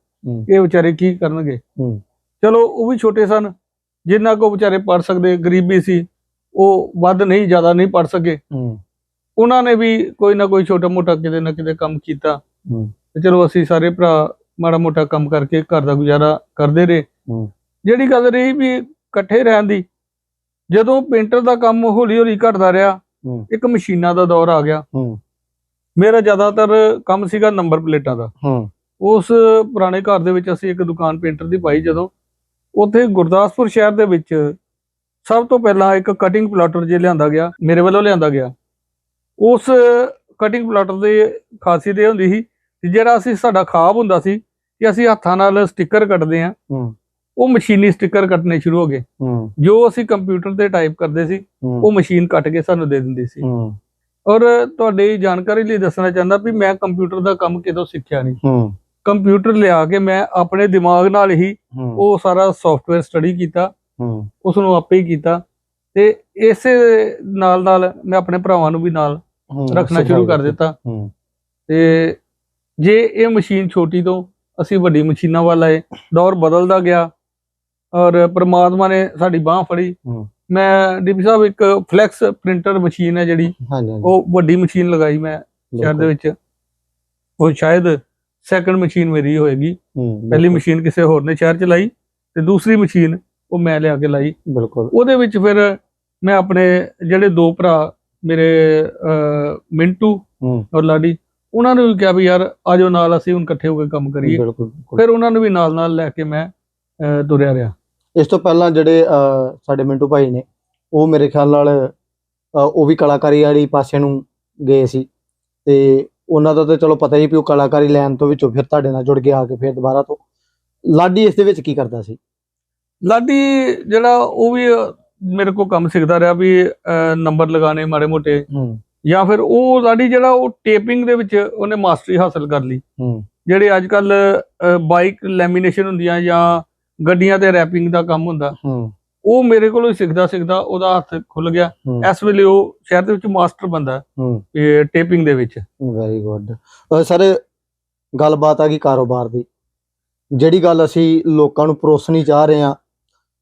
ਇਹ ਵਿਚਾਰੇ ਕੀ ਕਰਨਗੇ। ਚਲੋ ਉਹ ਵੀ ਛੋਟੇ ਸਨ। ਜਿੰਨਾ ਕੋ ਵਿਚਾਰੇ ਪੜ ਸਕਦੇ ਗਰੀਬੀ ਸੀ ਉਹ ਵੱਧ ਨਹੀਂ ਜ਼ਿਆਦਾ ਨਹੀਂ ਪੜ ਸਕੇ। ਉਹਨਾਂ ਨੇ ਵੀ ਕੋਈ ਨਾ ਕੋਈ ਛੋਟਾ ਮੋਟਾ ਕਿਤੇ ਨਾ ਕਿਤੇ ਕੰਮ ਕੀਤਾ। ਤੇ ਚਲੋ ਅਸੀਂ ਸਾਰੇ ਭਰਾ ਮਾੜਾ ਮੋਟਾ ਕੰਮ ਕਰਕੇ ਘਰ ਦਾ ਗੁਜ਼ਾਰਾ ਕਰਦੇ ਰਹੇ। ਜਿਹੜੀ ਗੱਲ ਰਹੀ ਵੀ ਇਕੱਠੇ ਰਹਿਣ ਦੀ ਜਦੋਂ ਪੇਂਟਰ ਦਾ ਕੰਮ ਹੌਲੀ ਹੌਲੀ ਘਟਦਾ ਰਿਹਾ। ਇੱਕ ਮਸ਼ੀਨਾਂ ਦਾ ਦੌਰ ਆ ਗਿਆ। ਮੇਰਾ ਜ਼ਿਆਦਾਤਰ ਕੰਮ ਸੀਗਾ ਨੰਬਰ ਪਲੇਟਾਂ ਦਾ। ਉਸ ਪੁਰਾਣੇ ਘਰ ਦੇ ਵਿੱਚ ਅਸੀਂ ਇੱਕ ਦੁਕਾਨ ਪੇਂਟਰ ਦੀ ਪਾਈ ਜਦੋਂ ਉੱਥੇ ਗੁਰਦਾਸਪੁਰ ਸ਼ਹਿਰ ਦੇ ਵਿੱਚ ਸਭ ਤੋਂ ਪਹਿਲਾਂ ਇੱਕ ਕਟਿੰਗ ਪਲਾਟਰ ਜੇ ਲਿਆਂਦਾ ਗਿਆ ਮੇਰੇ ਵੱਲੋਂ ਲਿਆਂਦਾ ਗਿਆ। ਉਸ ਕਟਿੰਗ ਪਲਾਟਰ ਦੀ ਖਾਸੀਅਤ ਇਹ ਹੁੰਦੀ ਸੀ ਜਿਹੜਾ ਅਸੀਂ ਸਾਡਾ ਖਾਬ ਹੁੰਦਾ ਸੀ ਕਿ ਅਸੀਂ ਹੱਥਾਂ ਨਾਲ ਸਟicker ਕੱਟਦੇ ਆ ਹੂੰ। ਉਹ ਮਸ਼ੀਨੀ ਸਟicker ਕੱਟਣੇ ਸ਼ੁਰੂ ਹੋ ਗਏ। ਜੋ ਅਸੀਂ ਕੰਪਿਊਟਰ ਤੇ ਟਾਈਪ ਕਰਦੇ ਸੀ ਉਹ ਮਸ਼ੀਨ ਕੱਟ ਕੇ ਸਾਨੂੰ ਦੇ ਦਿੰਦੀ ਸੀ। ਔਰ ਤੁਹਾਡੀ ਜਾਣਕਾਰੀ ਲਈ ਦੱਸਣਾ ਚਾਹੁੰਦਾ ਵੀ ਮੈਂ ਕੰਪਿਊਟਰ ਦਾ ਕੰਮ ਕਿਤੋਂ ਸਿੱਖਿਆ ਨਹੀਂ। ਕੰਪਿਊਟਰ ਲਿਆ ਕੇ ਮੈਂ ਆਪਣੇ ਦਿਮਾਗ ਨਾਲ ਹੀ ਉਹ ਸਾਰਾ ਸੌਫਟਵੇਅਰ ਸਟੱਡੀ ਕੀਤਾ। ਉਸ ਨੂੰ ਆਪੇ ਹੀ ਕੀਤਾ। ਤੇ ਇਸੇ ਨਾਲ ਨਾਲ ਮੈਂ ਆਪਣੇ ਭਰਾਵਾਂ ਨੂੰ ਵੀ ਨਾਲ ਰੱਖਣਾ ਸ਼ੁਰੂ ਕਰ ਦਿੱਤਾ। ਤੇ ਜੇ ਇਹ ਮਸ਼ੀਨ ਛੋਟੀ ਤੋਂ ਅਸੀਂ ਵੱਡੀ ਮਸ਼ੀਨਾਂ ਵੱਲ ਆਏ ਦੌਰ ਬਦਲਦਾ ਗਿਆ ਔਰ ਪ੍ਰਮਾਤਮਾ ਨੇ ਸਾਡੀ ਬਾਹ ਫੜੀ। ਮੈਂ ਡੀਪੀ ਸਾਹਿਬ ਇੱਕ ਫਲੈਕਸ ਪ੍ਰਿੰਟਰ ਮਸ਼ੀਨ ਹੈ ਜਿਹੜੀ ਉਹ ਵੱਡੀ ਮਸ਼ੀਨ ਲਗਾਈ ਮੈਂ ਸ਼ਹਿਰ ਦੇ ਵਿੱਚ। ਉਹ ਸ਼ਾਇਦ ਸੈਕੰਡ ਮਸ਼ੀਨ ਮੇਰੀ ਹੋਏਗੀ। ਪਹਿਲੀ ਮਸ਼ੀਨ ਕਿਸੇ ਹੋਰ ਨੇ ਸ਼ਹਿਰ ਚ ਲਾਈ ਤੇ ਦੂਸਰੀ ਮਸ਼ੀਨ ਉਹ ਮੈਂ ਲਿਆ ਕੇ ਲਾਈ। ਬਿਲਕੁਲ। ਉਹਦੇ ਵਿੱਚ ਫਿਰ ਮੈਂ ਆਪਣੇ ਜਿਹੜੇ ਦੋ ਭਰਾ ਮੇਰੇ ਮਿੰਟੂ ਔਰ ਲਾਡੀ ਉਹਨਾਂ ਨੂੰ ਵੀ ਕਿਹਾ ਵੀ ਯਾਰ ਆਜੋ ਨਾਲ ਅਸੀਂ ਹੁਣ ਇਕੱਠੇ ਹੋ ਕੇ ਕੰਮ ਕਰੀਏ। ਬਿਲਕੁਲ। ਫਿਰ ਉਹਨਾਂ ਨੂੰ ਵੀ ਨਾਲ ਨਾਲ ਲੈ ਕੇ ਮੈਂ ਤੁਰਿਆ ਰਿਹਾ। ਇਸ ਤੋਂ ਪਹਿਲਾਂ ਜਿਹੜੇ ਸਾਡੇ ਮਿੰਟੂ ਭਾਈ ਨੇ ਉਹ ਮੇਰੇ ਖਿਆਲ ਨਾਲ ਉਹ ਵੀ ਕਲਾਕਾਰੀ ਵਾਲੀ ਪਾਸੇ ਨੂੰ ਗਏ ਸੀ। ਤੇ ਉਹਨਾਂ ਦਾ ਤਾਂ ਚਲੋ ਪਤਾ ਹੀ ਉਹ ਕਲਾਕਾਰੀ ਲੈਣ ਤੋਂ ਵਿੱਚੋਂ ਫਿਰ ਤੁਹਾਡੇ ਨਾਲ ਜੁੜ ਕੇ ਆ ਕੇ ਫਿਰ ਦੁਬਾਰਾ ਤੋਂ। ਲਾਡੀ ਇਸ ਦੇ ਵਿੱਚ ਕੀ ਕਰਦਾ ਸੀ? ਲਾਡੀ ਜਿਹੜਾ ਉਹ ਵੀ ਮੇਰੇ ਕੋਲ ਕੰਮ ਸਿੱਖਦਾ ਰਿਹਾ ਵੀ ਨੰਬਰ ਲਗਾਣੇ ਮਾੜੇ ਮੋਟੇ। ਜਾਂ ਫਿਰ ਉਹ ਲਾਡੀ ਜਿਹੜਾ ਉਹ ਟੇਪਿੰਗ ਦੇ ਵਿੱਚ ਉਹਨੇ ਮਾਸਟਰੀ ਹਾਸਲ ਕਰ ਲਈ। ਹੂੰ। ਜਿਹੜੇ ਅੱਜ ਕੱਲ ਬਾਈਕ ਲੈਮੀਨੇਸ਼ਨ ਹੁੰਦੀਆਂ ਜਾਂ ਗੱਡੀਆਂ ਤੇ ਰੈਪਿੰਗ ਦਾ ਕੰਮ ਹੁੰਦਾ ਹੂੰ। ਉਹ ਮੇਰੇ ਕੋਲੋਂ ਹੀ ਸਿੱਖਦਾ ਸਿੱਖਦਾ ਉਹਦਾ ਹੱਥ ਖੁੱਲ ਗਿਆ। ਇਸ ਵੇਲੇ ਉਹ ਸ਼ਹਿਰ ਦੇ ਵਿੱਚ ਮਾਸਟਰ ਬੰਦਾ ਹੂੰ ਟੇਪਿੰਗ ਦੇ ਵਿੱਚ। ਵੈਰੀ ਗੁੱਡ ਸਰ ਗੱਲਬਾਤ ਆ ਗਈ ਕਾਰੋਬਾਰ ਦੀ। ਜਿਹੜੀ ਗੱਲ ਅਸੀਂ ਲੋਕਾਂ ਨੂੰ ਪਰੋਸਣੀ ਚਾਹ ਰਹੇ ਹਾਂ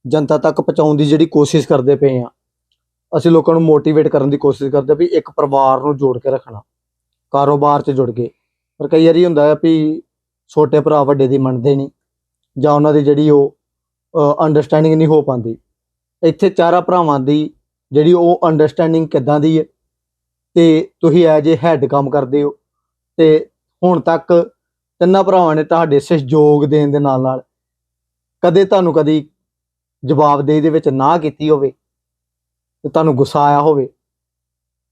ਜਨਤਾ ਤੱਕ ਪਹੁੰਚਾਉਣ ਦੀ ਜਿਹੜੀ ਕੋਸ਼ਿਸ਼ ਕਰਦੇ ਪਏ ਹਾਂ ਅਸੀਂ ਲੋਕਾਂ ਨੂੰ ਮੋਟੀਵੇਟ ਕਰਨ ਦੀ ਕੋਸ਼ਿਸ਼ ਕਰਦੇ ਹਾਂ ਵੀ ਇੱਕ ਪਰਿਵਾਰ ਨੂੰ ਜੋੜ ਕੇ ਰੱਖਣਾ, ਕਾਰੋਬਾਰ 'ਚ ਜੁੜ ਕੇ। ਪਰ ਕਈ ਵਾਰੀ ਹੁੰਦਾ ਹੈ ਵੀ ਛੋਟੇ ਭਰਾ ਵੱਡੇ ਦੀ ਮੰਨਦੇ ਨਹੀਂ ਜਾਂ ਉਹਨਾਂ ਦੀ ਜਿਹੜੀ ਉਹ ਅੰਡਰਸਟੈਂਡਿੰਗ ਨਹੀਂ ਹੋ ਪਾਉਂਦੀ। ਇੱਥੇ ਚਾਰਾਂ ਭਰਾਵਾਂ ਦੀ ਜਿਹੜੀ ਉਹ ਅੰਡਰਸਟੈਂਡਿੰਗ ਕਿੱਦਾਂ ਦੀ ਹੈ? ਤੇ ਤੁਸੀਂ ਐਜ ਏ ਹੈੱਡ ਕੰਮ ਕਰਦੇ ਹੋ ਤੇ ਹੁਣ ਤੱਕ ਤਿੰਨਾਂ ਭਰਾਵਾਂ ਨੇ ਤੁਹਾਡੇ ਸਹਿਯੋਗ ਦੇਣ ਦੇ ਨਾਲ ਨਾਲ ਕਦੇ ਤੁਹਾਨੂੰ ਕਦੀ ਜਵਾਬਦੇਹੀ ਦੇ ਵਿੱਚ ਨਾ ਕੀਤੀ ਹੋਵੇ। ਤੇ ਤੁਹਾਨੂੰ ਗੁੱਸਾ ਆਇਆ ਹੋਵੇ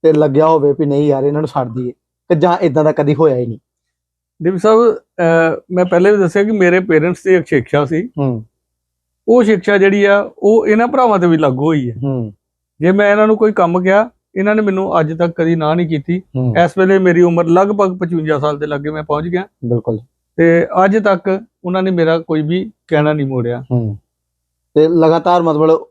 ਤੇ ਲੱਗਿਆ ਹੋਵੇ ਵੀ ਨਹੀਂ ਯਾਰ ਇਹਨਾਂ ਨੂੰ ਛੱਡ ਦਈਏ ਤੇ ਜਾਂ ਇਦਾਂ ਦਾ ਕਦੀ ਹੋਇਆ ਹੀ ਨਹੀਂ। ਦੀਪ ਸਾਹਿਬ ਮੈਂ ਪਹਿਲੇ ਵੀ ਦੱਸਿਆ ਕਿ ਮੇਰੇ ਪੇਰੈਂਟਸ ਦੀ ਇੱਕ ਸਿੱਖਿਆ ਸੀ। ਹੂੰ। ਉਹ ਸਿੱਖਿਆ ਜਿਹੜੀ ਆ ਉਹ ਇਹਨਾਂ ਭਰਾਵਾਂ ਤੇ ਵੀ ਲਾਗੂ ਹੋਈ ਹੈ। ਹੂੰ। ਜੇ ਮੈਂ ਇਹਨਾਂ ਨੂੰ ਕੋਈ ਕੰਮ ਕਿਹਾ ਇਹਨਾਂ ਨੇ ਮੈਨੂੰ ਅੱਜ ਤੱਕ ਕਦੀ ਨਾ ਨਹੀਂ ਕੀਤੀ। ਇਸ ਵੇਲੇ ਮੇਰੀ ਉਮਰ ਲਗਭਗ 55 ਸਾਲ ਦੇ ਲੱਗੇ ਮੈਂ ਪਹੁੰਚ ਗਿਆ। ਬਿਲਕੁਲ। ਤੇ ਅੱਜ ਤੱਕ ਉਹਨਾਂ ਨੇ ਮੇਰਾ ਕੋਈ ਵੀ ਕਹਿਣਾ ਨਹੀਂ ਮੋੜਿਆ। ਤੇ ਲਗਾਤਾਰ ਮਤਲਬ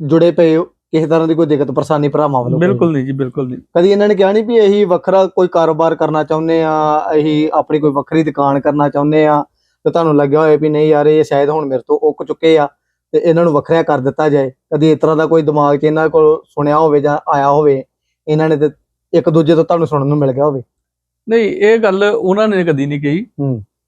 ਜੁੜੇ ਪਏ ਕਿਸੇ ਤਰ੍ਹਾਂ ਦੀ ਕੋਈ ਦਿੱਕਤ ਪਰੇਸ਼ਾਨੀ ਭਰਾਵਾਂ ਵੱਲੋਂ ਬਿਲਕੁਲ ਨਹੀਂ ਜੀ ਬਿਲਕੁਲ ਨਹੀਂ। ਕਦੀ ਇਹਨਾਂ ਨੇ ਕਿਹਾ ਨਹੀਂ ਵੀ ਇਹੀ ਵੱਖਰਾ ਕੋਈ ਕਾਰੋਬਾਰ ਕਰਨਾ ਚਾਹੁੰਦੇ ਆ ਇਹੀ ਆਪਣੀ ਕੋਈ ਵੱਖਰੀ ਦੁਕਾਨ ਕਰਨਾ ਚਾਹੁੰਦੇ ਆ ਤੇ ਤੁਹਾਨੂੰ ਲੱਗਿਆ ਹੋਏ ਵੀ ਨਹੀਂ ਯਾਰ ਇਹ ਸ਼ਾਇਦ ਹੁਣ ਮੇਰੇ ਤੋਂ ਉੱਕ ਚੁੱਕੇ ਆ ਤੇ ਇਹਨਾਂ ਨੂੰ ਵੱਖਰਿਆ ਕਰ ਦਿੱਤਾ ਜਾਏ। ਕਦੀ ਇਸ ਤਰ੍ਹਾਂ ਦਾ ਕੋਈ ਦਿਮਾਗ 'ਚ ਇਹਨਾਂ ਕੋਲ ਸੁਣਿਆ ਹੋਵੇ ਜਾਂ ਆਇਆ ਹੋਵੇ ਇਹਨਾਂ ਨੇ ਤੇ ਇੱਕ ਦੂਜੇ ਤੋਂ ਤੁਹਾਨੂੰ ਸੁਣਨ ਨੂੰ ਮਿਲ ਗਿਆ ਹੋਵੇ? ਨਹੀਂ ਇਹ ਗੱਲ ਉਹਨਾਂ ਨੇ ਕਦੀ ਨਹੀਂ ਕਹੀ।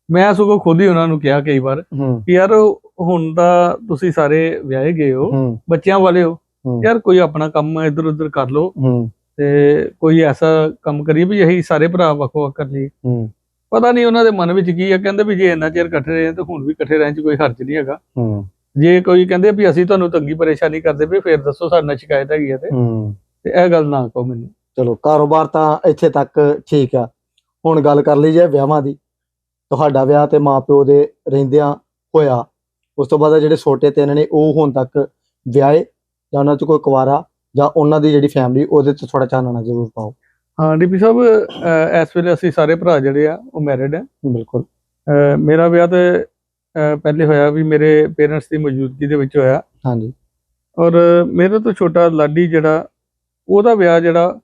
ਮੈਂ ਸਗੋਂ ਖੁਦ ਹੀ ਉਹਨਾਂ ਨੂੰ ਕਿਹਾ ਕਈ ਵਾਰ ਕਿ ਯਾਰ ਹੁਣ ਤਾਂ ਤੁਸੀਂ ਸਾਰੇ ਵਿਆਹੇ ਗਏ ਹੋ। ਬੱਚਿਆਂ ਵਾਲੇ ਹੂੰ। ਯਾਰ ਕੋਈ ਆਪਣਾ ਕੰਮ ਇੱਧਰ ਉੱਧਰ ਕਰ ਹੂੰ। ਤੇ ਕੋਈ ਐਸਾ ਕੰਮ ਕਰੀਏ ਵੀ ਇਹੀ ਸਾਰੇ ਭਰਾ ਵੱਖ ਵੱਖ ਕਰ ਲਈਏ। ਹੂੰ। ਪਤਾ ਨਹੀਂ ਉਹਨਾਂ ਦੇ ਮਨ ਵਿੱਚ ਕੀ ਆ ਕਹਿੰਦੇ ਵੀ ਜੇ ਇੰਨਾ ਚਿਰ ਇਕੱਠੇ ਰਹੇ ਤਾਂ ਹੁਣ ਵੀ ਇਕੱਠੇ ਰਹਿਣ 'ਚ ਕੋਈ ਹਰਜ ਨਹੀਂ ਹੈਗਾ। ਜੇ ਕੋਈ ਕਹਿੰਦੇ ਵੀ ਅਸੀਂ ਤੁਹਾਨੂੰ ਤੰਗੀ ਪਰੇਸ਼ਾਨੀ ਕਰਦੇ ਪਏ ਫਿਰ ਦੱਸੋ ਸਾਡੇ ਨਾਲ ਸ਼ਿਕਾਇਤ ਹੈਗੀ ਹੈ ਤੇ। ਤੇ ਇਹ ਗੱਲ ਨਾ ਕਹੋ ਮੈਨੂੰ। ਚਲੋ ਕਾਰੋਬਾਰ ਤਾਂ ਇੱਥੇ ਤੱਕ ਠੀਕ ਆ। ਹੁਣ ਗੱਲ ਕਰ ਲਈ ਜੇ ਵਿਆਹਾਂ ਦੀ। ਤੁਹਾਡਾ ਵਿਆਹ ਤੇ ਮਾਪਿਓ ਦੇ ਰਹਿੰਦਿਆਂ ਹੋਇਆ। ਉਸ ਤੋਂ ਬਾਅਦ ਜਿਹੜੇ ਛੋਟੇ ਤਿੰਨ ਨੇ ਉਹ ਹੁਣ ਤੱਕ ਵਿਆਹੇ ਜਾਂ ਉਹਨਾਂ 'ਚ ਕੋਈ ਕੁਵਾਰਾ ਜਾਂ ਉਹਨਾਂ ਦੀ ਜਿਹੜੀ ਫੈਮਿਲੀ ਉਹਦੇ 'ਚ ਥੋੜਾ ਚਾਨਣਾ ਜ਼ਰੂਰ ਪਾਓ। ਹਾਂ ਡੀਪੀ ਸਾਹਿਬ ਅਹ, ਇਸ ਵੇਲੇ ਅਸੀਂ ਸਾਰੇ ਭਰਾ ਜਿਹੜੇ ਆ ਉਹ ਮੈਰਿਡ ਆ। ਬਿਲਕੁਲ। ਅਹ, ਮੇਰਾ ਵਿਆਹ ਤੇ ਅਹ, ਪਹਿਲੇ ਹੋਇਆ ਵੀ ਮੇਰੇ ਪੇਰੈਂਟਸ ਦੀ ਮੌਜੂਦਗੀ ਦੇ ਵਿੱਚ ਹੋਇਆ। ਹਾਂਜੀ। ਔਰ ਮੇਰੇ ਤੋਂ ਛੋਟਾ ਲਾਡੀ ਜਿਹੜਾ ਉਹਦਾ ਵਿਆਹ ਜਿਹੜਾ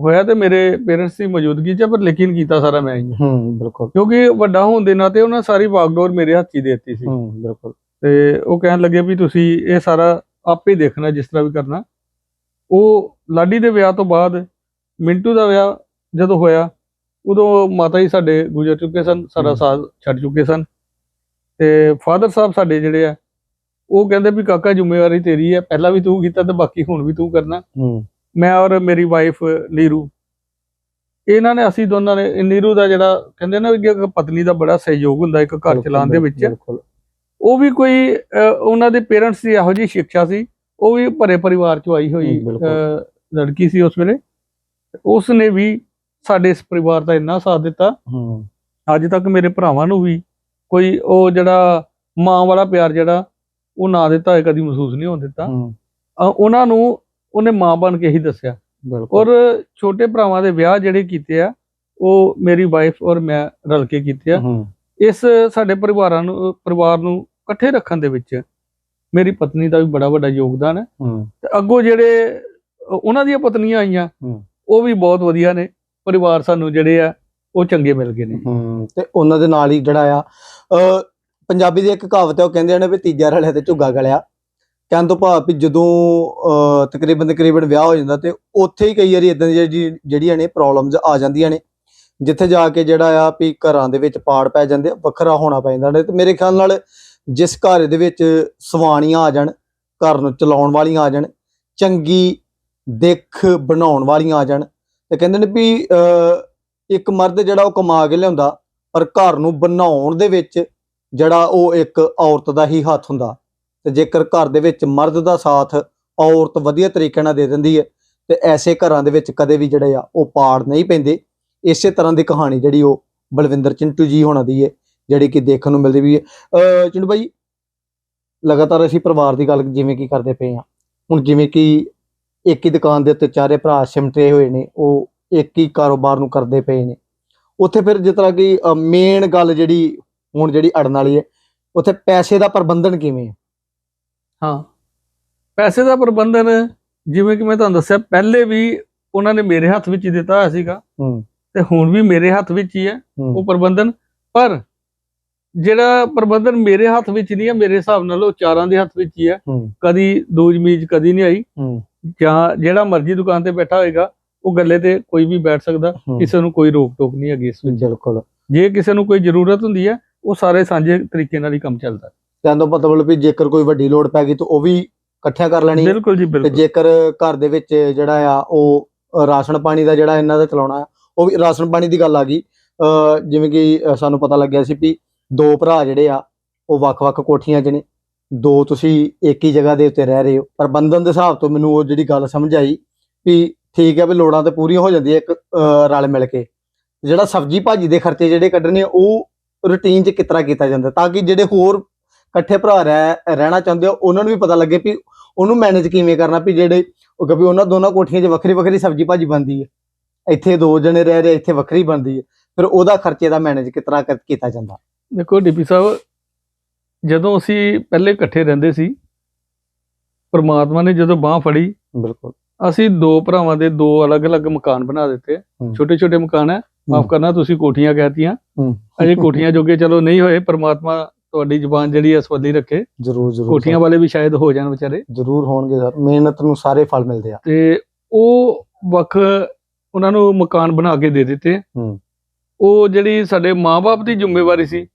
ਹੋਇਆ ਤੇ ਮੇਰੇ ਪੇਰੈਂਟਸ ਦੀ ਮੌਜੂਦਗੀ 'ਚ ਆ, ਪਰ ਲੇਕਿਨ ਕੀਤਾ ਸਾਰਾ ਮੈਂ ਹੀ ਆ। ਹੂੰ ਬਿਲਕੁਲ। ਕਿਉਂਕਿ ਵੱਡਾ ਹੋਣ ਦੇ ਨਾਤੇ ਉਹਨਾਂ ਸਾਰੀ ਵਾਗਡੋਰ ਮੇਰੇ ਹੱਥ 'ਚ ਹੀ ਦੇ ਦਿੱਤੀ ਸੀ। ਹੂੰ ਬਿਲਕੁਲ। ਤੇ ਉਹ ਕਹਿਣ ਲੱਗੇ ਵੀ ਤੁਸੀਂ ਇਹ ਸਾਰਾ ਆਪੇ ਦੇਖਣਾ ਜਿਸ ਤਰ੍ਹਾਂ ਵੀ ਕਰਨਾ। ਉਹ ਲਾਡੀ ਦੇ ਵਿਆਹ ਤੋਂ ਬਾਅਦ ਮਿੰਟੂ ਦਾ ਵਿਆਹ ਜਦੋਂ ਹੋਇਆ ਉਦੋਂ ਮਾਤਾ ਜੀ ਸਾਡੇ ਗੁਜ਼ਰ ਚੁੱਕੇ ਸਨ ਸਾਰਾ ਹਮ। ਸਾਲ ਛੱਡ ਚੁੱਕੇ ਸਨ। ਤੇ ਫਾਦਰ ਸਾਹਿਬ ਸਾਡੇ ਜਿਹੜੇ ਆ ਉਹ ਕਹਿੰਦੇ ਵੀ ਕਾਕਾ ਜ਼ਿੰਮੇਵਾਰੀ ਤੇਰੀ ਹੈ ਪਹਿਲਾਂ ਵੀ ਤੂੰ ਕੀਤਾ ਤੇ ਬਾਕੀ ਹੁਣ ਵੀ ਤੂੰ ਕਰਨਾ। ਮੈਂ ਔਰ ਮੇਰੀ ਵਾਈਫ ਨੀਰੂ। ਇਹਨਾਂ ਨੇ ਅਸੀਂ ਦੋਨਾਂ ਨੇ ਨੀਰੂ ਦਾ ਜਿਹੜਾ ਕਹਿੰਦੇ ਨਾ ਪਤਨੀ ਦਾ ਬੜਾ ਸਹਿਯੋਗ ਹੁੰਦਾ ਇੱਕ ਘਰ ਚਲਾਉਣ ਦੇ ਵਿੱਚ। ਬਿਲਕੁਲ। ਉਹ ਵੀ ਕੋਈ ਉਹਨਾਂ ਦੇ ਪੇਰੈਂਟਸ ਦੀ ਇਹੋ ਜਿਹੀ ਸਿੱਖਿਆ ਸੀ ਉਹ ਵੀ ਭਰੇ ਪਰਿਵਾਰ ਚੋਂ ਆਈ ਹੋਈ ਲੜਕੀ ਸੀ ਉਸ ਵੇਲੇ। ਉਸ ਨੇ ਵੀ ਸਾਡੇ ਇਸ ਪਰਿਵਾਰ ਦਾ ਇੰਨਾ ਸਾਥ ਦਿੱਤਾ। ਅੱਜ ਤੱਕ ਮੇਰੇ ਭਰਾਵਾਂ ਨੂੰ ਵੀ ਕੋਈ ਉਹ ਜਿਹੜਾ ਮਾਂ ਵਾਲਾ ਪਿਆਰ ਜਿਹੜਾ ਉਹ ਨਾ ਦਿੱਤਾ ਹੋਏ ਕਦੀ ਮਹਿਸੂਸ ਨਹੀਂ ਹੋਣ ਦਿੱਤਾ। ਉਹਨਾਂ ਨੂੰ ਉਹਨੇ ਮਾਂ ਬਣ ਕੇ ਹੀ ਦੱਸਿਆ। ਔਰ ਛੋਟੇ ਭਰਾਵਾਂ ਦੇ ਵਿਆਹ ਜਿਹੜੇ ਕੀਤੇ ਆ ਉਹ ਮੇਰੀ ਵਾਈਫ ਔਰ ਮੈਂ ਰਲ ਕੇ ਕੀਤੇ ਆ। ਇਸ ਸਾਡੇ ਪਰਿਵਾਰਾਂ ਨੂੰ ਪਰਿਵਾਰ ਨੂੰ ਇਕੱਠੇ ਰੱਖਣ ਦੇ ਵਿੱਚ ਮੇਰੀ ਪਤਨੀ ਦਾ ਵੀ ਬੜਾ ਵੱਡਾ ਯੋਗਦਾਨ ਹੈ। ਤੇ ਅੱਗੋਂ ਜਿਹੜੇ ਉਹਨਾਂ ਦੀਆਂ ਪਤਨੀਆਂ ਆਈਆਂ। ਉਹ ਵੀ ਬਹੁਤ ਵਧੀਆ ਨੇ। ਪਰਿਵਾਰ ਸਾਨੂੰ ਜਿਹੜੇ ਆ ਉਹ ਚੰਗੇ ਮਿਲ ਗਏ ਨੇ। ਤੇ ਉਹਨਾਂ ਦੇ ਨਾਲ ਹੀ ਜਿਹੜਾ ਆ ਪੰਜਾਬੀ ਦੀ ਇੱਕ ਕਹਾਵਤ ਹੈ ਉਹ ਕਹਿੰਦੇ ਨੇ ਵੀ ਤੀਜਾ ਰਲਿਆ ਤੇ ਝੁੱਗਾ ਗਲਿਆ। ਕਹਿਣ ਤੋਂ ਭਾਵ ਵੀ ਜਦੋਂ ਤਕਰੀਬਨ ਤਕਰੀਬਨ ਵਿਆਹ ਹੋ ਜਾਂਦਾ ਤੇ ਉੱਥੇ ਹੀ ਕਈ ਵਾਰੀ ਇਦਾਂ ਦੀ ਜਿਹੜੀ- ਜਿਹੜੀਆਂ ਨੇ ਪ੍ਰੋਬਲਮਸ ਆ ਜਾਂਦੀਆਂ ਨੇ। ਜਿੱਥੇ ਜਾ ਕੇ ਜਿਹੜਾ ਆ ਵੀ ਘਰਾਂ ਦੇ ਵਿੱਚ ਪਾੜ ਪੈ ਜਾਂਦੇ ਵੱਖਰਾ ਹੋਣਾ ਪੈ ਜਾਂਦਾ ਨੇ। ਤੇ ਮੇਰੇ ਖਿਆਲ ਨਾਲ ਜਿਸ ਘਰ ਦੇ ਵਿੱਚ ਸਵਾਣੀਆਂ ਆ ਜਾਣ, ਘਰ ਨੂੰ ਚਲਾਉਣ ਵਾਲੀਆਂ ਆ ਜਾਣ, ਚੰਗੀ ਦਿੱਖ ਬਣਾਉਣ ਵਾਲੀਆਂ ਆ ਜਾਣ, ਤੇ ਕਹਿੰਦੇ ਨੇ ਵੀ ਇੱਕ ਮਰਦ ਜਿਹੜਾ ਉਹ ਕਮਾ ਕੇ ਲਿਆਉਂਦਾ, ਪਰ ਘਰ ਨੂੰ ਬਣਾਉਣ ਦੇ ਵਿੱਚ ਜਿਹੜਾ ਉਹ ਇੱਕ ਔਰਤ ਦਾ ਹੀ ਹੱਥ ਹੁੰਦਾ। ਤੇ ਜੇਕਰ ਘਰ ਦੇ ਵਿੱਚ ਮਰਦ ਦਾ ਸਾਥ ਔਰਤ ਵਧੀਆ ਤਰੀਕੇ ਨਾਲ ਦੇ ਦਿੰਦੀ ਹੈ, ਤੇ ਐਸੇ ਘਰਾਂ ਦੇ ਵਿੱਚ ਕਦੇ ਵੀ ਜਿਹੜੇ ਆ, ਉਹ ਪਾੜ ਨਹੀਂ ਪੈਂਦੇ। ਇਸੇ ਤਰ੍ਹਾਂ ਦੀ ਕਹਾਣੀ ਜਿਹੜੀ ਉਹ ਬਲਵਿੰਦਰ ਚਿੰਟੂ ਜੀ ਹੋਣਾ ਦੀ ਹੈ। ਜਿਹੜੀ ਕਿ ਦੇਖਣ ਨੂੰ ਮਿਲਦੀ ਵੀ ਹੈ। ਚਿੰਟੂ ਭਾਈ ਲਗਾਤਾਰ ਅਸੀਂ ਪਰਿਵਾਰ ਦੀ ਗੱਲ ਜਿਵੇਂ ਕਿ ਕਰਦੇ ਪਏ ਹਾਂ। ਹੁਣ ਜਿਵੇਂ ਕਿ ਇੱਕ ਹੀ ਦੁਕਾਨ ਦੇ ਉੱਤੇ ਚਾਰੇ ਭਰਾ ਸਿਮਟੇ ਹੋਏ ਨੇ ਉਹ ਇੱਕ ਹੀ ਕਾਰੋਬਾਰ ਨੂੰ ਕਰਦੇ ਪਏ ਨੇ। ਉੱਥੇ ਫਿਰ ਜਿਸ ਤਰ੍ਹਾਂ ਕਿ ਮੇਨ ਗੱਲ ਜਿਹੜੀ ਹੁਣ ਜਿਹੜੀ ਅੜਨ ਵਾਲੀ ਹੈ ਉੱਥੇ ਪੈਸੇ ਦਾ ਪ੍ਰਬੰਧਨ ਕਿਵੇਂ ਹੈ? ਹਾਂ। ਪੈਸੇ ਦਾ ਪ੍ਰਬੰਧਨ ਜਿਵੇਂ ਕਿ ਮੈਂ ਤੁਹਾਨੂੰ ਦੱਸਿਆ ਪਹਿਲੇ ਵੀ ਉਹਨਾਂ ਨੇ ਮੇਰੇ ਹੱਥ ਵਿੱਚ ਹੀ ਦਿੱਤਾ ਹੋਇਆ ਸੀਗਾ ਹੂੰ। ਤੇ ਹੁਣ ਵੀ ਮੇਰੇ ਹੱਥ ਵਿੱਚ ਹੈ ਹੂੰ। ਉਹ ਪ੍ਰਬੰਧਨ। ਪਰ ਜਿਹੜਾ ਪ੍ਰਬੰਧਨ ਮੇਰੇ ਹੱਥ ਵਿੱਚ ਨਹੀਂ ਹੈ ਮੇਰੇ ਹਿਸਾਬ ਨਾਲ ਉਹ ਚਾਰਾਂ ਦੇ ਹੱਥ ਵਿੱਚ ਹੀ ਹੈ। ਕਦੀ ਦੂਜ ਮੀਜ ਕਦੀ ਨਹੀਂ ਆਈ। ਜਾਂ ਜਿਹੜਾ ਮਰਜ਼ੀ ਦੁਕਾਨ ਤੇ ਬੈਠਾ ਹੋਏਗਾ ਉਹ ਗੱਲੇ ਤੇ ਕੋਈ ਵੀ ਬੈਠ ਸਕਦਾ। ਕਿਸੇ ਨੂੰ ਕੋਈ ਰੋਕ ਟੋਕ ਨਹੀਂ ਹੈਗੀ ਇਸ ਵਿੱਚ। ਬਿਲਕੁਲ। ਜੇ ਕਿਸੇ ਨੂੰ ਕੋਈ ਜ਼ਰੂਰਤ ਹੁੰਦੀ ਹੈ ਉਹ ਸਾਰੇ ਸਾਂਝੇ ਤਰੀਕੇ ਨਾਲ ਹੀ ਕੰਮ ਚੱਲਦਾ। ਕਹਿੰਦਾ ਮਤਲਬ ਵੀ ਜੇਕਰ ਕੋਈ ਵੱਡੀ ਲੋੜ ਪੈ ਗਈ ਤਾਂ ਉਹ ਵੀ ਇਕੱਠਿਆਂ ਕਰ ਲੈਣੀ। ਬਿਲਕੁਲ ਜੀ ਤੇ ਬਿਲਕੁਲ। ਜੇਕਰ ਘਰ ਦੇ ਵਿੱਚ ਜਿਹੜਾ ਆ ਉਹ ਰਾਸ਼ਨ ਪਾਣੀ ਦਾ ਜਿਹੜਾ ਇਹਨਾਂ ਦਾ ਚਲਾਉਣਾ ਉਹ ਵੀ ਰਾਸ਼ਨ ਪਾਣੀ ਦੀ ਗੱਲ ਆ ਗਈ। ਜਿਵੇਂ ਕਿ ਸਾਨੂੰ ਪਤਾ ਲੱਗਿਆ ਸੀ ਵੀ ਦੋ ਭਰਾ ਜਿਹੜੇ ਆ, ਉਹ ਵੱਖ-ਵੱਖ ਕੋਠੀਆਂ 'ਚ ਨੇ। ਦੋ ਤੁਸੀਂ ਇੱਕ ਹੀ ਜਗ੍ਹਾ ਦੇ ਉੱਤੇ ਰਹਿ ਰਹੇ ਹੋ। ਪ੍ਰਬੰਧਨ ਦੇ ਹਿਸਾਬ ਤੋਂ ਮੈਨੂੰ ਉਹ ਜਿਹੜੀ ਗੱਲ ਸਮਝ ਆਈ ਵੀ ਠੀਕ ਹੈ ਵੀ ਲੋੜਾਂ ਤੇ ਪੂਰੀਆਂ ਹੋ ਜਾਂਦੀਆਂ ਇੱਕ ਰਲ ਮਿਲ ਕੇ। ਜਿਹੜਾ ਸਬਜੀ ਭਾਜੀ ਦੇ ਖਰਚੇ ਜਿਹੜੇ ਕੱਢਣੇ ਉਹ ਰੁਟੀਨ 'ਚ ਕਿਤਰਾ ਕੀਤਾ ਜਾਂਦਾ? ਤਾਂ ਕਿ ਜਿਹੜੇ ਹੋਰ ਇਕੱਠੇ ਭਰਾ ਰਹਿ, ਰਹਿਣਾ ਚਾਹੁੰਦੇ ਹੋ ਉਹਨਾਂ ਨੂੰ ਵੀ ਪਤਾ ਲੱਗੇ ਵੀ ਉਹਨੂੰ ਮੈਨੇਜ ਕਿਵੇਂ ਕਰਨਾ, ਵੀ ਜਿਹੜੇ ਉਹ ਕਿਉਂਕਿ ਉਹਨਾਂ ਦੋਨਾਂ ਕੋਠੀਆਂ 'ਚ ਵੱਖਰੀ ਵੱਖਰੀ ਸਬਜ਼ੀ ਭਾਜੀ ਬਣਦੀ ਹੈ ਇੱਥੇ ਦੋ ਜਣੇ ਰਹਿ ਰਹੇ ਇੱਥੇ ਵੱਖਰੀ ਬਣਦੀ ਹੈ ਫਿਰ ਉਹਦਾ ਖਰਚੇ ਦਾ ਮੈਨੇਜ ਕਿਸ ਤਰ੍ਹਾਂ ਕੀਤਾ ਜਾਂਦਾ? ਦੇਖੋ ਡੀਪੀ ਸਾਹਿਬ ਜਦੋਂ ਅਸੀਂ ਪਹਿਲੇ ਇਕੱਠੇ ਰਹਿੰਦੇ ਸੀ ਪਰਮਾਤਮਾ ਨੇ ਜਦੋਂ ਬਾਹ ਫੜੀ ਬਿਲਕੁਲ। ਅਸੀਂ ਦੋ ਭਰਾਵਾਂ ਦੇ ਦੋ ਅਲੱਗ-ਅਲੱਗ ਮਕਾਨ ਬਣਾ ਦਿੱਤੇ। ਛੋਟੇ-ਛੋਟੇ ਮਕਾਨ ਹੈ। ਮਾਫ ਕਰਨਾ ਤੁਸੀਂ ਕੋਠੀਆਂ ਕਹਿਤੀਆਂ। ਅਜੇ ਕੋਠੀਆਂ ਜੋਗੇ ਚਲੋ ਨਹੀਂ ਹੋਏ ਪਰਮਾਤਮਾ ਤੁਹਾਡੀ ਜ਼ੁਬਾਨ ਜਿਹੜੀ ਹੈ ਸਵੱਲੀ ਰੱਖੇ। ਜ਼ਰੂਰ ਜ਼ਰੂਰ ਕੋਠੀਆਂ ਵਾਲੇ ਵੀ ਸ਼ਾਇਦ ਹੋ ਜਾਣ ਵਿਚਾਰੇ। ਜ਼ਰੂਰ ਹੋਣਗੇ ਸਰ। ਮਿਹਨਤ ਨੂੰ ਸਾਰੇ ਫਲ ਮਿਲਦੇ ਆ। ਤੇ ਉਹ ਵੱਖ ਉਹਨਾਂ ਨੂੰ ਮਕਾਨ ਬਣਾ ਕੇ ਦੇ ਦਿੱਤੇ। ਉਹ ਜਿਹੜੀ ਸਾਡੇ ਮਾਪੇ ਦੀ ਜ਼ਿੰਮੇਵਾਰੀ ਸੀ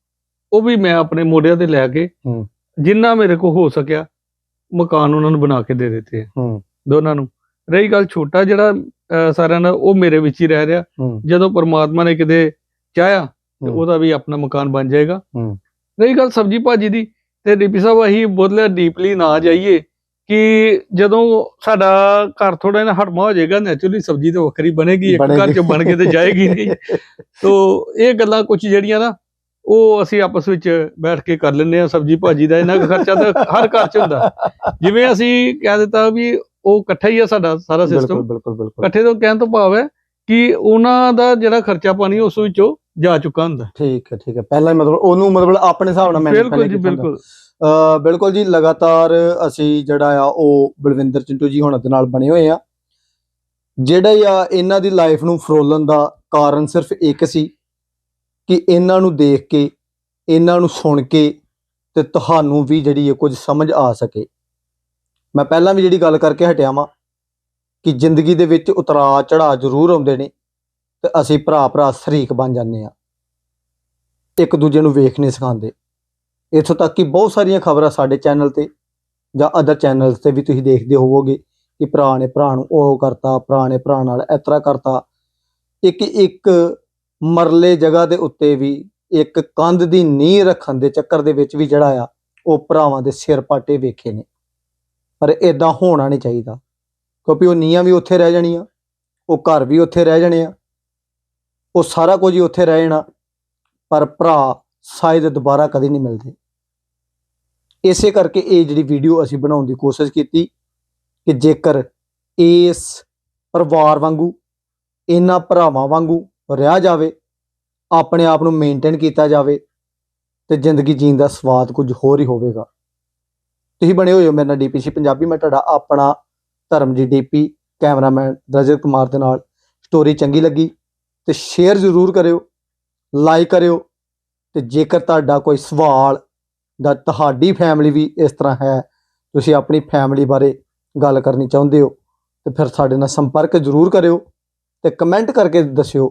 ਉਹ ਵੀ ਮੈਂ ਆਪਣੇ ਮੋਢਿਆਂ ਤੇ ਲੈ ਕੇ ਹੂੰ। ਜਿੰਨਾ ਮੇਰੇ ਕੋਲ ਹੋ ਸਕਿਆ ਮਕਾਨ ਉਹਨਾਂ ਨੂੰ ਬਣਾ ਕੇ ਦੇ ਦਿੱਤੇ ਹੂੰ ਦੋਨਾਂ ਨੂੰ ਰਹੀ ਗੱਲ ਛੋਟਾ ਜਿਹੜਾ ਸਾਰਿਆਂ ਨਾਲ ਉਹ ਮੇਰੇ ਵਿੱਚ ਹੀ ਰਹਿ ਰਿਹਾ ਹੂੰ ਜਦੋਂ ਪਰਮਾਤਮਾ ਨੇ ਕਿਤੇ ਚਾਹਿਆ ਤੇ। ਉਹਦਾ ਵੀ ਆਪਣਾ ਮਕਾਨ ਬਣ ਜਾਏਗਾ ਹੂੰ। ਰਹੀ ਗੱਲ ਸਬਜੀ ਭਾਜੀ ਦੀ ਤੇ ਡੀਪੀ ਸਾਹਿਬ ਅਸੀਂ ਬੋਲਿਆ ਡੀਪਲੀ ਨਾ ਜਾਈਏ ਕਿ ਜਦੋਂ ਸਾਡਾ ਘਰ ਥੋੜਾ ਜਿਹਾ ਹਟਮਾ ਹੋ ਜਾਏਗਾ ਨੈਚੁਰਲੀ ਸਬਜੀ ਤਾਂ ਵੱਖਰੀ ਬਣੇਗੀ ਇੱਕ ਘਰ। ਚ ਬਣ ਕੇ ਤੇ ਜਾਏਗੀ ਨਹੀਂ [laughs] ਤੋ ਇਹ ਗੱਲਾਂ ਕੁਝ ਜਿਹੜੀਆਂ ਨਾ ਉਹ ਅਸੀਂ ਆਪਸ ਵਿੱਚ ਬੈਠ ਕੇ ਕਰ ਲੈਂਦੇ ਆ ਸਬਜੀ ਭਾਜੀ ਦਾ ਇਹਨਾਂ ਖਰਚਾ ਤਾਂ ਹਰ ਘਰ ਚ ਹੁੰਦਾ। ਜਿਵੇਂ ਅਸੀਂ ਕਹਿ ਦਿੱਤਾ ਵੀ ਉਹ ਇਕੱਠਾ ਹੀ ਆ ਸਾਡਾ ਸਾਰਾ ਸਿਸਟਮ ਬਿਲਕੁਲ ਬਿਲਕੁਲ ਇਕੱਠੇ ਤੋਂ ਕਹਿਣ ਤੋਂ ਭਾਵ ਹੈ ਕਿ ਉਹਨਾਂ ਦਾ ਜਿਹੜਾ ਖਰਚਾ ਪਾਣੀ ਉਸ ਵਿੱਚੋਂ ਜਾ ਚੁੱਕਾ ਹੁੰਦਾ। ਠੀਕ ਹੈ ਠੀਕ ਹੈ। ਪਹਿਲਾਂ ਹੀ ਮਤਲਬ ਉਹਨੂੰ ਮਤਲਬ ਆਪਣੇ ਹਿਸਾਬ ਨਾਲ manage ਬਿਲਕੁਲ ਜੀ। ਬਿਲਕੁਲ। ਬਿਲਕੁਲ ਜੀ ਲਗਾਤਾਰ ਅਸੀਂ ਜਿਹੜਾ ਆ ਉਹ ਬਲਵਿੰਦਰ ਚਿੰਟੂ ਜੀ ਹੁਣਾਂ ਦੇ ਨਾਲ ਬਣੇ ਹੋਏ ਆ। ਜਿਹੜਾ ਆ ਇਹਨਾਂ ਦੀ ਲਾਈਫ ਨੂੰ ਫਰੋਲਣ ਦਾ ਕਾਰਨ ਸਿਰਫ ਇੱਕ ਸੀ ਕਿ ਇਹਨਾਂ ਨੂੰ ਦੇਖ ਕੇ, ਇਹਨਾਂ ਨੂੰ ਸੁਣ ਕੇ ਤੇ ਤੁਹਾਨੂੰ ਵੀ ਜਿਹੜੀ ਹੈ ਕੁਝ ਸਮਝ ਆ ਸਕੇ। ਮੈਂ ਪਹਿਲਾਂ ਵੀ ਜਿਹੜੀ ਗੱਲ ਕਰਕੇ ਹਟਿਆ ਵਾਂ ਕਿ ਜ਼ਿੰਦਗੀ ਦੇ ਵਿੱਚ ਉਤਰਾਅ ਚੜਾਅ ਜ਼ਰੂਰ ਆਉਂਦੇ ਨੇ ਤੇ ਅਸੀਂ ਭਰਾ ਭਰਾ ਸ਼ਰੀਕ ਬਣ ਜਾਂਦੇ ਆ ਇੱਕ ਦੂਜੇ ਨੂੰ ਵੇਖ ਨਹੀਂ ਸਿਖਾਉਂਦੇ। ਇੱਥੋਂ ਤੱਕ ਕਿ ਬਹੁਤ ਸਾਰੀਆਂ ਖਬਰਾਂ ਸਾਡੇ ਚੈਨਲ ਤੇ ਜਾਂ ਅਦਰ ਚੈਨਲਸ ਤੇ ਵੀ ਤੁਸੀਂ ਦੇਖਦੇ ਹੋਵੋਗੇ ਕਿ ਭਰਾ ਨੇ ਭਰਾ ਨੂੰ ਉਹ ਕਰਤਾ, ਭਰਾ ਨੇ ਭਰਾ ਨਾਲ ਇਸ ਤਰ੍ਹਾਂ ਕਰਤਾ। ਇੱਕ ਇੱਕ ਮਰਲੇ ਜਗ੍ਹਾ ਦੇ ਉੱਤੇ ਵੀ ਇੱਕ ਕੰਧ ਦੀ ਨੀਂਹ ਰੱਖਣ ਦੇ ਚੱਕਰ ਦੇ ਵਿੱਚ ਵੀ ਜਿਹੜਾ ਆ, ਉਹ ਭਰਾਵਾਂ ਦੇ ਸਿਰ ਪਾਟੇ ਵੇਖੇ ਨੇ। ਪਰ ਇਦਾਂ ਹੋਣਾ ਨਹੀਂ ਚਾਹੀਦਾ, ਕਿਉਂਕਿ ਉਹ ਨੀਹਾਂ ਵੀ ਉੱਥੇ ਰਹਿ ਜਾਣੀਆਂ, ਉਹ ਘਰ ਵੀ ਉੱਥੇ ਰਹਿ ਜਾਣੇ ਆ, ਉਹ ਸਾਰਾ ਕੁਝ ਹੀ ਉੱਥੇ ਰਹਿ ਜਾਣਾ, ਪਰ ਭਰਾ ਸ਼ਾਇਦ ਦੁਬਾਰਾ ਕਦੇ ਨਹੀਂ ਮਿਲਦੇ। ਇਸੇ ਕਰਕੇ ਇਹ ਜਿਹੜੀ ਵੀਡੀਓ ਅਸੀਂ ਬਣਾਉਣ ਦੀ ਕੋਸ਼ਿਸ਼ ਕੀਤੀ ਕਿ ਜੇਕਰ ਇਸ ਪਰਿਵਾਰ ਵਾਂਗੂ, ਇਹਨਾਂ ਭਰਾਵਾਂ ਵਾਂਗੂ ਰਿਹਾ ਜਾਵੇ, ਆਪਣੇ ਆਪ ਨੂੰ ਮੇਨਟੇਨ ਕੀਤਾ ਜਾਵੇ ਤੇ ਜ਼ਿੰਦਗੀ ਜੀਣ ਦਾ ਸਵਾਦ ਕੁਝ ਹੋਰ ਹੀ ਹੋਵੇਗਾ। ਤੁਸੀਂ ਬਣੇ ਹੋਏ ਹੋ ਮੇਰੇ ਨਾਲ ਡੀਪੀਸੀ ਪੰਜਾਬੀ, ਮੈਂ ਤੁਹਾਡਾ ਆਪਣਾ ਧਰਮ ਧਰਮਜੀਤ ਡੀਪੀ ਕੈਮਰਾਮੈਨ ਰਜਤ ਕੁਮਾਰ ਦੇ ਨਾਲ। ਸਟੋਰੀ ਚੰਗੀ ਲੱਗੀ ਤੇ ਸ਼ੇਅਰ ਜ਼ਰੂਰ ਕਰਿਓ ਲਾਈਕ ਕਰਿਓ ਤੇ ਜੇਕਰ ਤੁਹਾਡਾ ਕੋਈ ਸਵਾਲ ਦਾ ਤੁਹਾਡੀ ਫੈਮਿਲੀ ਵੀ ਇਸ ਤਰ੍ਹਾਂ ਹੈ, ਤੁਸੀਂ ਆਪਣੀ ਫੈਮਿਲੀ ਬਾਰੇ ਗੱਲ ਕਰਨੀ ਚਾਹੁੰਦੇ ਹੋ, ਤੇ ਫਿਰ ਸਾਡੇ ਨਾਲ ਸੰਪਰਕ ਜ਼ਰੂਰ ਕਰਿਓ ਤੇ ਕਮੈਂਟ ਕਰਕੇ ਦੱਸਿਓ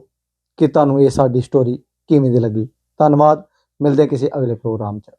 ਕਿ ਤੁਹਾਨੂੰ ਇਹ ਸਾਡੀ ਸਟੋਰੀ ਕਿਵੇਂ ਦੀ ਲੱਗੀ। ਧੰਨਵਾਦ। ਮਿਲਦੇ ਕਿਸੇ ਅਗਲੇ ਪ੍ਰੋਗਰਾਮ 'ਚ।